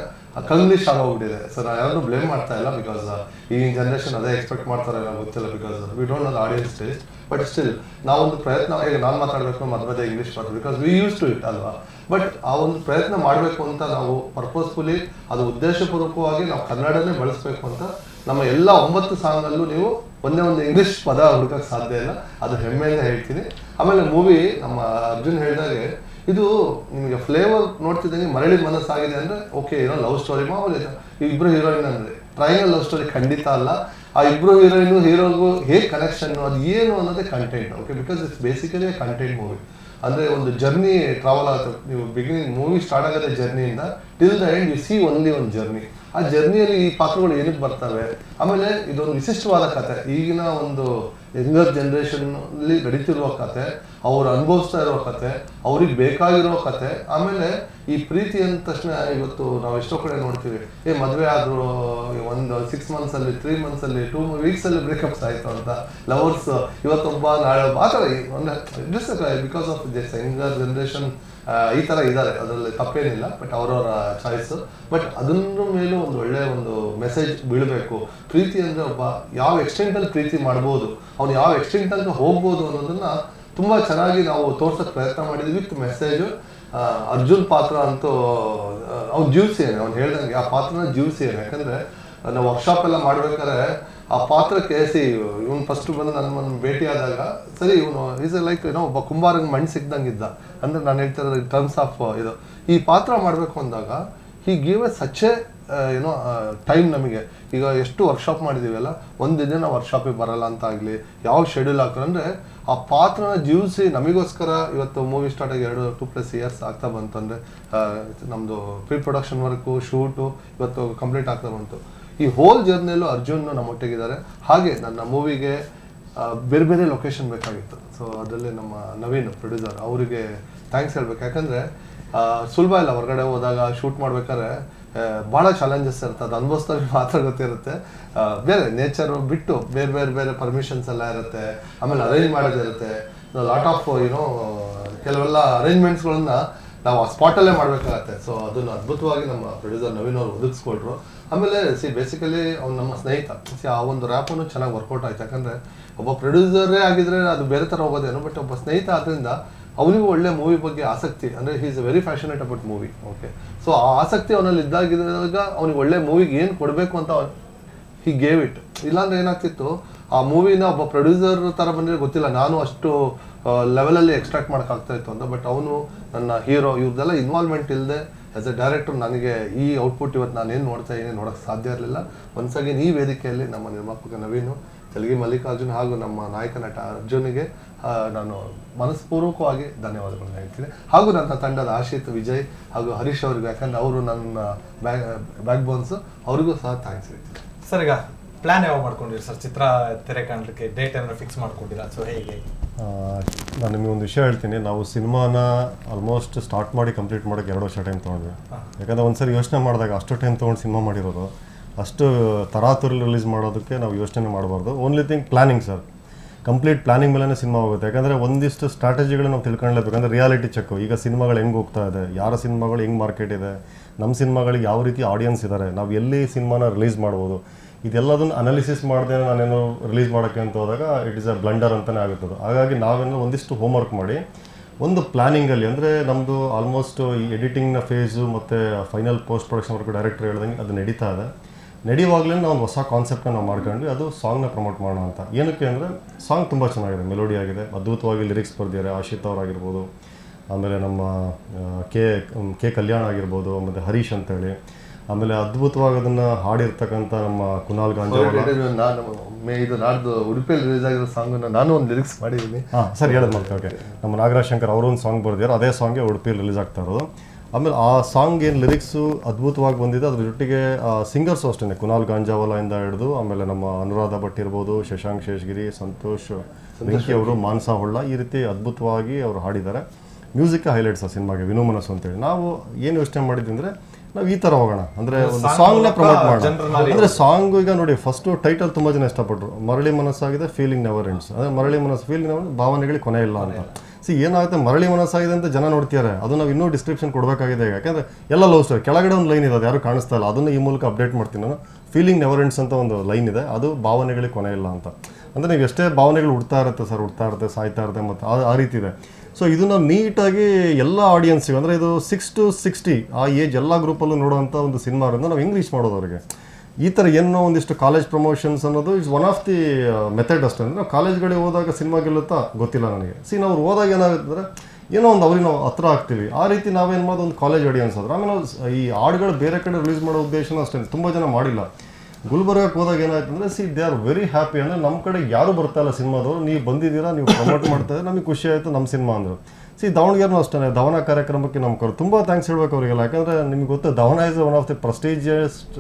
ಕಂಗ್ಲೀಷ್ ಆಗೋಗ್ಬಿಟ್ಟಿದೆ ಸರ್ ಯಾರು ಬ್ಲೇಮ್ ಮಾಡ್ತಾ ಇಲ್ಲ ಬಿಕಾಸ್ ಈಗಿನ ಜನರೇಷನ್ ಅದೇ ಎಕ್ಸ್ಪೆಕ್ಟ್ ಮಾಡ್ತಾರೆ ಗೊತ್ತಿಲ್ಲ because we don't know audience taste but still ನಾವೊಂದು ಪ್ರಯತ್ನ, ಈಗ ನಾನು ಮಾತಾಡಬೇಕು ಮಧ್ಯ ಇಂಗ್ಲೀಷ್ ಬರ್ತದೆ because we use to it ಅಲ್ವಾ? ಬಟ್ ಆ ಒಂದು ಪ್ರಯತ್ನ ಮಾಡಬೇಕು ಅಂತ ನಾವು ಪರ್ಪಸ್ಫುಲಿ ಅದು ಉದ್ದೇಶಪೂರ್ವಕವಾಗಿ ನಾವು ಕನ್ನಡನೇ ಬಳಸಬೇಕು ಅಂತ ನಮ್ಮ ಎಲ್ಲ ಒಂಬತ್ತು ಸಾಂಗಲ್ಲೂ ನೀವು ಒಂದೇ ಒಂದು ಇಂಗ್ಲೀಷ್ ಪದ ಹುಡುಕಕ್ಕೆ ಸಾಧ್ಯ ಇಲ್ಲ. ಅದು ಹೆಮ್ಮೆಯಿಂದ ಹೇಳ್ತೀನಿ. ಆಮೇಲೆ ಮೂವಿ ನಮ್ಮ ಅರ್ಜುನ್ ಹೇಳಿದಾಗೆ, ಇದು ನಿಮಗೆ ಫ್ಲೇವರ್ ನೋಡ್ತಿದ್ದಂಗೆ ಮರಳಿ ಮನಸ್ಸಾಗಿದೆ ಅಂದರೆ ಓಕೆ ಏನೋ ಲವ್ ಸ್ಟೋರಿ ಮಾಮೂಲಿ ಇಬ್ಬರು ಹೀರೋಯಿನ್ ಅಂದರೆ ಟ್ರಯಾಂಗಲ್ ಲವ್ ಸ್ಟೋರಿ ಖಂಡಿತ ಅಲ್ಲ. ಆ ಇಬ್ರು ಹೀರೋಯಿನ್ ಹೀರೋಗೂ ಹೇಗೆ ಕನೆಕ್ಷನ್ ಅದು ಏನು ಅನ್ನೋದೇ content okay because it's basically content movie ಅಂದರೆ ಒಂದು ಜರ್ನಿ ಟ್ರಾವೆಲ್ ಆಗುತ್ತೆ ನೀವು ಬಿಗಿನಿಂಗ್ ಮೂವಿ ಸ್ಟಾರ್ಟ್ ಆಗೋದೇ ಜರ್ನಿಯಿಂದ till the end you see only ಒಂದು ಜರ್ನಿ ಆ ಜರ್ನಿಯಲ್ಲಿ ಈ ಪಾತ್ರಗಳು ಏನಕ್ಕೆ ಬರ್ತವೆ? ಆಮೇಲೆ ಇದೊಂದು ವಿಶಿಷ್ಟವಾದ ಕತೆ. ಈಗಿನ ಒಂದು ಯಂಗರ್ ಜನ್ರೇಷನ್ನಲ್ಲಿ ನಡೀತಿರುವ ಕತೆ, ಅವ್ರು ಅನುಭವಿಸ್ತಾ ಇರೋ ಕತೆ, ಅವ್ರಿಗೆ ಬೇಕಾಗಿರೋ ಕತೆ, ಆಮೇಲೆ ಈ ಪ್ರೀತಿ ಅಂದ ತಕ್ಷಣ ಇವತ್ತು ನಾವು ಎಷ್ಟೋ ಕಡೆ ನೋಡ್ತೀವಿ. ಏ, ಮದುವೆ ಆದರೂ ಒಂದು ಸಿಕ್ಸ್ ಮಂತ್ಸಲ್ಲಿ ತ್ರೀ ಮಂತ್ಸಲ್ಲಿ ಟೂ ವೀಕ್ಸಲ್ಲಿ ಬ್ರೇಕಪ್ಸ್ ಆಯಿತು ಅಂತ. ಲವರ್ಸ್ ಇವತ್ತೊಬ್ಬ, ನಾಳೆ ಆ ಥರ ಒಂದು because of this younger generation ಈ ಥರ ಇದ್ದಾರೆ. ಅದರಲ್ಲಿ ತಪ್ಪೇನಿಲ್ಲ ಬಟ್ ಅವರವರ ಚಾಯ್ಸು ಬಟ್ ಅದನ್ನ ಮೇಲೂ ಒಂದು ಒಳ್ಳೆಯ ಒಂದು ಮೆಸೇಜ್ ಬೀಳಬೇಕು. ಪ್ರೀತಿ ಅಂದರೆ ಒಬ್ಬ ಯಾವ ಎಕ್ಸ್ಟೆಂಟಲ್ಲಿ ಪ್ರೀತಿ ಮಾಡ್ಬೋದು, ಅವ್ನು ಯಾವ ಎಕ್ಸ್ಟೆಂಟ್ ಅಲ್ಲಿ ಹೋಗ್ಬೋದು ಅನ್ನೋದನ್ನ ತುಂಬ ಚೆನ್ನಾಗಿ ನಾವು ತೋರ್ಸೋಕೆ ಪ್ರಯತ್ನ ಮಾಡಿದ್ವಿ ವಿತ್ ಮೆಸೇಜು ಅರ್ಜುನ್ ಪಾತ್ರ ಅಂತೂ ಅವ್ನು ಜೀವಿಸಿಯಾನೆ ಅವ್ನು ಹೇಳ್ದಂಗೆ ಆ ಪಾತ್ರನ ಜೀವಿಸಿಯಾನೆ ಯಾಕಂದರೆ ನಾವು ವರ್ಕ್ಶಾಪ್ ಎಲ್ಲ ಮಾಡ್ಬೇಕಾದ್ರೆ ಆ ಪಾತ್ರ ಕೇಸಿ ಇವನು ಫಸ್ಟ್ ಬಂದು ನನ್ನ ಭೇಟಿ ಆದಾಗ ಸರಿ, ಇವನು ಈಸ್ ಲೈಕ್ ಏನೋ ಒಬ್ಬ ಕುಂಬಾರಂಗ್ ಮಣ್ಣು ಸಿಕ್ದಂಗಿದ್ದ ಅಂದ್ರೆ ನಾನು ಹೇಳ್ತಾ ಇರೋದು ಟರ್ಮ್ಸ್ ಆಫ್ ಇದು. ಈ ಪಾತ್ರ ಮಾಡಬೇಕು ಅಂದಾಗ ಹಿ ಗಿವ್ ಎ ಸಚ್ಚೆ ಏನೋ ಟೈಮ್ ನಮಗೆ. ಈಗ ಎಷ್ಟು ವರ್ಕ್ಶಾಪ್ ಮಾಡಿದ್ದೀವಲ್ಲ ಒಂದು ದಿನ ವರ್ಕ್ಶಾಪಿಗೆ ಬರಲ್ಲ ಅಂತ ಆಗಲಿ ಯಾವ ಶೆಡ್ಯೂಲ್ ಹಾಕ್ತಾರೆ ಅಂದರೆ, ಆ ಪಾತ್ರನ ಜೀವಿಸಿ ನಮಗೋಸ್ಕರ ಇವತ್ತು ಮೂವಿ ಸ್ಟಾರ್ಟ್ ಆಗಿ ಎರಡು ಟು ಪ್ಲಸ್ ಇಯರ್ಸ್ ಆಗ್ತಾ ಬಂತು ಅಂದರೆ ನಮ್ಮದು ಪ್ರೀ ಪ್ರೊಡಕ್ಷನ್ ವರ್ಕು ಶೂಟು ಇವತ್ತು ಕಂಪ್ಲೀಟ್ ಆಗ್ತಾ ಬಂತು. ಈ ಹೋಲ್ ಜರ್ನಿಯಲ್ಲೂ ಅರ್ಜುನ್ ನಮ್ಮೊಟ್ಟಿಗಿದ್ದಾರೆ. ಹಾಗೆ ನನ್ನ ಮೂವಿಗೆ ಬೇರೆ ಬೇರೆ ಲೊಕೇಶನ್ ಬೇಕಾಗಿತ್ತು. ಸೊ ಅದರಲ್ಲಿ ನಮ್ಮ ನವೀನ್ ಪ್ರೊಡ್ಯೂಸರ್ ಅವರಿಗೆ ಥ್ಯಾಂಕ್ಸ್ ಹೇಳ್ಬೇಕು. ಯಾಕಂದರೆ ಸುಲಭ ಇಲ್ಲ, ಹೊರಗಡೆ ಹೋದಾಗ ಶೂಟ್ ಮಾಡ್ಬೇಕಾದ್ರೆ ಭಾಳ ಚಾಲೆಂಜಸ್ ಇರುತ್ತೆ. ಅದು ಅನುಭವಿಸ್ದಾಗ ಮಾತ್ರ ಗೊತ್ತಿರುತ್ತೆ. ಬೇರೆ ನೇಚರು ಬಿಟ್ಟು ಬೇರೆ ಬೇರೆ ಬೇರೆ ಪರ್ಮಿಷನ್ಸ್ ಎಲ್ಲ ಇರುತ್ತೆ. ಆಮೇಲೆ ಅರೇಂಜ್ ಮಾಡೋದಿರುತ್ತೆ. ಲಾಟ್ ಆಫ್ ಏನೋ ಕೆಲವೆಲ್ಲ ಅರೇಂಜ್ಮೆಂಟ್ಸ್ಗಳನ್ನ ನಾವು ಆ ಸ್ಪಾಟಲ್ಲೇ ಮಾಡಬೇಕಾಗತ್ತೆ. ಸೊ ಅದನ್ನು ಅದ್ಭುತವಾಗಿ ನಮ್ಮ ಪ್ರೊಡ್ಯೂಸರ್ ನವೀನ್ ಅವರು ಒದಗಿಸ್ಕೊಟ್ರು. ಆಮೇಲೆ ಸಿ ಬೇಸಿಕಲಿ ಅವ್ನು ನಮ್ಮ ಸ್ನೇಹಿತ. ಸಿ ಆ ಒಂದು ರ್ಯಾಪನ್ನು ಚೆನ್ನಾಗಿ ವರ್ಕೌಟ್ ಆಯ್ತು. ಯಾಕಂದರೆ, ಒಬ್ಬ ಪ್ರೊಡ್ಯೂಸರೇ ಆಗಿದ್ರೆ ಅದು ಬೇರೆ ಥರ ಹೋಗೋದೇನೋ ಬಟ್ ಒಬ್ಬ ಸ್ನೇಹಿತ ಆದ್ದರಿಂದ ಅವನಿಗೂ ಒಳ್ಳೆ ಮೂವಿ ಬಗ್ಗೆ ಆಸಕ್ತಿ. ಅಂದರೆ he is very passionate about movie okay so ಆ ಆಸಕ್ತಿ ಅವನಲ್ಲಿ ಇದ್ದಾಗಿದ್ದಾಗ ಅವನಿಗೆ ಒಳ್ಳೆ ಮೂವಿಗೆ ಏನು ಕೊಡಬೇಕು ಅಂತ ಹಿ ಗೇವ್ ಇಟ್ ಇಲ್ಲಾಂದ್ರೆ ಏನಾಗ್ತಿತ್ತು, ಆ ಮೂವಿನ ಒಬ್ಬ ಪ್ರೊಡ್ಯೂಸರ್ ಥರ ಬಂದರೆ ಗೊತ್ತಿಲ್ಲ. ನಾನು ಅಷ್ಟು ಲೆವೆಲಲ್ಲಿ ಎಕ್ಸ್ಟ್ರಾಕ್ಟ್ ಮಾಡೋಕ್ಕಾಗ್ತಾ ಇತ್ತು ಅಂತ. ಬಟ್ ಅವನು ನನ್ನ ಹೀರೋ ಇವ್ರದ್ದೆಲ್ಲ ಇನ್ವಾಲ್ವ್ಮೆಂಟ್ ಇಲ್ಲದೆ ಆಸ್ ಎ ಡೈರೆಕ್ಟರ್ ನನಗೆ ಈ ಔಟ್ಪುಟ್ ಇವತ್ತು ನಾನು ಏನು ನೋಡ್ತಾ ಇದ್ದೀನಿ ನೋಡೋಕ್ಕೆ ಸಾಧ್ಯ ಇರಲಿಲ್ಲ. ಒನ್ಸ್ ಅಗೇನ್ ಈ ವೇದಿಕೆಯಲ್ಲಿ ನಮ್ಮ ನಿರ್ಮಾಪಕ ನವೀನು, ತೆಲಗಿ ಮಲ್ಲಿಕಾರ್ಜುನ್ ಹಾಗೂ ನಮ್ಮ ನಾಯಕ ನಟ ಅರ್ಜುನಿಗೆ ನಾನು ಮನಸ್ಪೂರ್ವಕವಾಗಿ ಧನ್ಯವಾದಗಳನ್ನ ಹೇಳ್ತೀನಿ. ಹಾಗೂ ನನ್ನ ತಂಡದ ಆಶಿತ್ ವಿಜಯ್ ಹಾಗೂ ಹರೀಶ್ ಅವ್ರಿಗೆ, ಯಾಕಂದ್ರೆ ಅವರು ನನ್ನ ಬ್ಯಾಕ್ ಬ್ಯಾಕ್ ಬೋನ್ಸ್ ಅವ್ರಿಗೂ ಸಹ ಥ್ಯಾಂಕ್ಸ್ ಹೇಳ್ತೀನಿ. ಸರ್ ಪ್ಲಾನ್ ಯಾವಾಗ ಮಾಡ್ಕೊಂಡಿರಿ ಸರ್? ಚಿತ್ರ ತೆರೆ ಕಾಣಲಿಕ್ಕೆ ಡೇಟ್ ಏನಾದ್ರು ಫಿಕ್ಸ್ ಮಾಡ್ಕೊಂಡಿರಾ ಸೊ ಹೇಗೆ? ನಾನು ನಿಮಗೆ ಒಂದು ವಿಷಯ ಹೇಳ್ತೀನಿ. ನಾವು ಸಿನಿಮಾನ ಆಲ್ಮೋಸ್ಟ್ ಸ್ಟಾರ್ಟ್ ಮಾಡಿ ಕಂಪ್ಲೀಟ್ ಮಾಡೋಕ್ಕೆ ಎರಡು ವರ್ಷ ಟೈಮ್ ತೊಗೊಂಡ್ವಿ. ಯಾಕಂದರೆ ಒಂದ್ಸರಿ ಯೋಚನೆ ಮಾಡಿದಾಗ ಅಷ್ಟು ಟೈಮ್ ತೊಗೊಂಡು ಸಿನಿಮಾ ಮಾಡಿರೋದು ಅಷ್ಟು ತರಾತುರಿ ರಿಲೀಸ್ ಮಾಡೋದಕ್ಕೆ ನಾವು ಯೋಚನೆ ಮಾಡಬಾರ್ದು. Only thing planning sir complete planning ಮೇಲೇ ಸಿನಿಮಾ ಹೋಗುತ್ತೆ. ಯಾಕಂದರೆ ಒಂದಿಷ್ಟು ಸ್ಟ್ರಾಟಜಿಗಳು ನಾವು ತಿಳ್ಕೊಳ್ಳೇಬೇಕು ಅಂದರೆ ರಿಯಾಲಿಟಿ ಚೆಕ್ ಈಗ ಸಿನಿಮಾಗಳು ಹೆಂಗೆ ಹೋಗ್ತಾ ಇದೆ? ಯಾರ ಸಿನಿಮಾಗಳು ಹೆಂಗೆ ಮಾರ್ಕೆಟ್ ಇದೆ? ನಮ್ಮ ಸಿನಿಮಾಗಳಿಗೆ ಯಾವ ರೀತಿ ಆಡಿಯನ್ಸ್ ಇದ್ದಾರೆ ನಾವು ಎಲ್ಲಿ ಸಿನಿಮಾನ ರಿಲೀಸ್ ಮಾಡ್ಬೋದು? ಇದೆಲ್ಲದನ್ನು ಅನಾಲಿಸಿಸ್ ಮಾಡದೆ ನಾನೇನು ರಿಲೀಸ್ ಮಾಡೋಕ್ಕೆ ಅಂತ ಹೋದಾಗ ಇಟ್ ಇಸ್ ಅ ಬ್ಲಂಡರ್ ಅಂತಲೇ ಆಗುತ್ತದೆ. ಹಾಗಾಗಿ ನಾವೇನು ಒಂದಿಷ್ಟು ಹೋಮ್ವರ್ಕ್ ಮಾಡಿ, ಒಂದು ಪ್ಲಾನಿಂಗಲ್ಲಿ ಅಂದರೆ ನಮ್ಮದು ಆಲ್ಮೋಸ್ಟ್ ಈ ಎಡಿಟಿಂಗ್ನ ಫೇಸು ಮತ್ತು final post production work director ಹೇಳ್ದಂಗೆ ಅದು ನಡೀತಾ ಇದೆ. ನಡೆಯುವಾಗಲೇ ನಾವು ಒಂದು ಹೊಸ ಕಾನ್ಸೆಪ್ಟನ್ನ ನಾವು ಮಾಡ್ಕೊಂಡ್ವಿ, ಅದು ಸಾಂಗ್ನ ಪ್ರಮೋಟ್ ಮಾಡೋಣ ಅಂತ. ಏನಕ್ಕೆ ಅಂದರೆ ಸಾಂಗ್ ತುಂಬ ಚೆನ್ನಾಗಿದೆ ಮೆಲೋಡಿ ಆಗಿದೆ, ಅದ್ಭುತವಾಗಿ ಲಿರಿಕ್ಸ್ ಬರೆದಿದ್ದಾರೆ, ಆಶಿತ್ ಅವರಾಗಿರ್ಬೋದು ಆಮೇಲೆ ನಮ್ಮ ಕೆ ಕೆ ಕಲ್ಯಾಣ್ ಆಗಿರ್ಬೋದು ಮತ್ತು ಹರೀಶ್ ಅಂತೇಳಿ. ಆಮೇಲೆ ಅದ್ಭುತವಾಗಿ ಅದನ್ನ ಹಾಡಿರ್ತಕ್ಕಂಥ ನಮ್ಮ ಕುನಾಲ್ ಗಾಂಧಿ ನಾನು ಮೇ ಇದು ನಾಡ್ದು ಉಡುಪಿಯಲ್ಲಿ ರಿಲೀಸ್ ಆಗಿರೋ ಸಾಂಗನ್ನು ನಾನು ಒಂದು ಲಿರಿಕ್ಸ್ ಮಾಡಿದ್ದೀನಿ ಹಾಂ ಸರಿ ಹೇಳೋದು ಮತ್ತೆ ಓಕೆ ನಮ್ಮ ನಾಗರಾಜ್ ಶಂಕರ್ ಅವರು ಒಂದು ಸಾಂಗ್ ಬರೆದಿದ್ದಾರೆ ಅದೇ ಸಾಂಗ್ಗೆ ಉಡುಪಿಯಲ್ಲಿ ರಿಲೀಸ್ ಆಗ್ತಾ ಇರೋದು. ಆಮೇಲೆ ಆ ಸಾಂಗ್ ಏನು ಲಿರಿಕ್ಸು ಅದ್ಭುತವಾಗಿ ಬಂದಿದೆ ಅದ್ರ ಜೊತೆಗೆ ಸಿಂಗರ್ಸು ಅಷ್ಟೇ ಕುನಾಲ್ ಗಾಂಜಾವಾಲಿಂದ ಹಿಡಿದು ಆಮೇಲೆ ನಮ್ಮ ಅನುರಾಧ ಭಟ್ ಇರ್ಬೋದು ಶಶಾಂಕ್ ಶೇಷಗಿರಿ ಸಂತೋಷ್ ಬೆಂಕಿ ಅವರು ಮಾನಸ ಹೊಳ್ಳ ಈ ರೀತಿ ಅದ್ಭುತವಾಗಿ ಅವರು ಹಾಡಿದ್ದಾರೆ. ಮ್ಯೂಸಿಕ್ ಹೈಲೈಟ್ಸ್ ಆ ಸಿನಿಮಾಗೆ ವಿನೋಮನಸ್ ಅಂತೇಳಿ. ನಾವು ಏನು ಯೋಚನೆ ಮಾಡಿದ್ವಿ ಅಂದರೆ ನಾವು ಈ ಥರ ಹೋಗೋಣ. ಅಂದರೆ ಒಂದು ಸಾಂಗ್ ಸಾಂಗ್ನ ಪ್ರಮೋಟ್ ಮಾಡೋಣ. ಅಂದ್ರೆ ಸಾಂಗ್ ಈಗ ನೋಡಿ ಫಸ್ಟು ಟೈಟಲ್ ತುಂಬಾ ಜನ ಇಷ್ಟಪಟ್ಟರು ಮರಳಿ ಮನಸ್ಸಾಗಿದೆ ಫೀಲಿಂಗ್ ನೆವರ್ ಎಂಡ್ಸ್ ಅಂದರೆ ಮರಳಿ ಮನಸ್ಸು ಫೀಲಿಂಗ್ ನೆವರ್ ಭಾವನೆಗಳಿಗೆ ಕೊನೆ ಇಲ್ಲ ಅಂತ. ಸಿ ಏನಾಗುತ್ತೆ? ಮರಳಿ ಮನಸ್ಸಾಗಿದೆ ಅಂತ ಜನ ನೋಡ್ತಿದ್ದಾರೆ ಅದು ನಾವು ಇನ್ನೂ ಡಿಸ್ಕ್ರಿಪ್ಷನ್ ಕೊಡಬೇಕಾಗಿದೆ ಯಾಕಂದ್ರೆ ಎಲ್ಲ ಲವ್ ಸ್ಟೋರಿ ಕೆಳಗಡೆ ಒಂದು ಲೈನ್ ಇದೆ ಅದು ಯಾರು ಕಾಣಿಸ್ತಾ ಇಲ್ಲ. ಅದನ್ನು ಈ ಮೂಲಕ ಅಪ್ಡೇಟ್ ಮಾಡ್ತೀನಿ ನಾನು. ಫೀಲಿಂಗ್ ನೆವರ್ ಎಂಡ್ಸ್ ಅಂತ ಒಂದು ಲೈನ್ ಇದೆ. ಅದು ಭಾವನೆಗಳಿಗೆ ಕೊನೆ ಇಲ್ಲ ಅಂತ. ಅಂದರೆ ನೀವು ಎಷ್ಟೇ ಭಾವನೆಗಳು ಹುಡ್ತಾ ಇರುತ್ತೆ ಸರ್ ಹುಡ್ತಾ ಇರುತ್ತೆ ಸಾಯ್ತಾ ಇರುತ್ತೆ ಮತ್ತು ಆ ರೀತಿ ಇದೆ. ಸೊ ಇದನ್ನು ನೀಟಾಗಿ ಎಲ್ಲ ಆಡಿಯನ್ಸಿಗೆ ಅಂದರೆ ಇದು ಸಿಕ್ಸ್ ಟು ಸಿಕ್ಸ್ಟಿ ಆ ಏಜ್ ಎಲ್ಲ ಗ್ರೂಪಲ್ಲೂ ನೋಡುವಂಥ ಒಂದು ಸಿನಿಮಾ ನಾವು ಇಂಗ್ಲೀಷ್ ಮಾಡೋದು ಅವರಿಗೆ. ಈ ಥರ ಏನೋ ಒಂದಿಷ್ಟು ಕಾಲೇಜ್ ಪ್ರಮೋಷನ್ಸ್ ಅನ್ನೋದು it's one of the method ಅಷ್ಟೇ. ಅಂದರೆ ನಾವು ಕಾಲೇಜ್ಗಳಿಗೆ ಹೋದಾಗ ಸಿನಿಮಾ ಗೆಲ್ಲುತ್ತಾ ಗೊತ್ತಿಲ್ಲ ನನಗೆ. ಸಿ ನಾವು ಹೋದಾಗ ಏನಾಗುತ್ತೆ ಏನೋ ಒಂದು ಅವ್ರಿಗೆ ನಾವು ಹತ್ರ ಆಗ್ತೀವಿ. ಆ ರೀತಿ ನಾವೇನು ಮಾಡೋದು? ಒಂದು ಕಾಲೇಜ್ ಆಡಿಯನ್ಸ್ ಆದ್ರೆ. ಆಮೇಲೆ ಈ ಹಾಡುಗಳು ಬೇರೆ ಕಡೆ ರಿಲೀಸ್ ಮಾಡೋ ಉದ್ದೇಶನೂ ಅಷ್ಟೇ. ತುಂಬ ಜನ ಮಾಡಿಲ್ಲ. ಗುಲ್ಬರ್ಗಕ್ಕೆ ಹೋದಾಗ ಏನಾಯ್ತು ಅಂದ್ರೆ see they are very happy ಅಂದರೆ ನಮ್ಮ ಕಡೆ ಯಾರು ಬರ್ತಾ ಇಲ್ಲ ಸಿನಿಮಾದವರು. ನೀವು ಬಂದಿದ್ದೀರಾ, ನೀವು ಪ್ರಮೋಟ್ ಮಾಡ್ತಾ ಇದ್ದೀರಾ, ನಮಗೆ ಖುಷಿ ಆಯಿತು ನಮ್ಮ ಸಿನಿಮಾ ಅಂದರು. ಸಿ ದಾವಣಗೆರೆನೂ ಅಷ್ಟೇ ಧವನ ಕಾರ್ಯಕ್ರಮಕ್ಕೆ ನಮ್ಮ ಕರು, ತುಂಬ ಥ್ಯಾಂಕ್ಸ್ ಹೇಳ್ಬೇಕು ಅವರಿಗೆಲ್ಲ. ಯಾಕಂದರೆ ನಿಮ್ಗೆ ಗೊತ್ತು Dhavana is one of the prestigious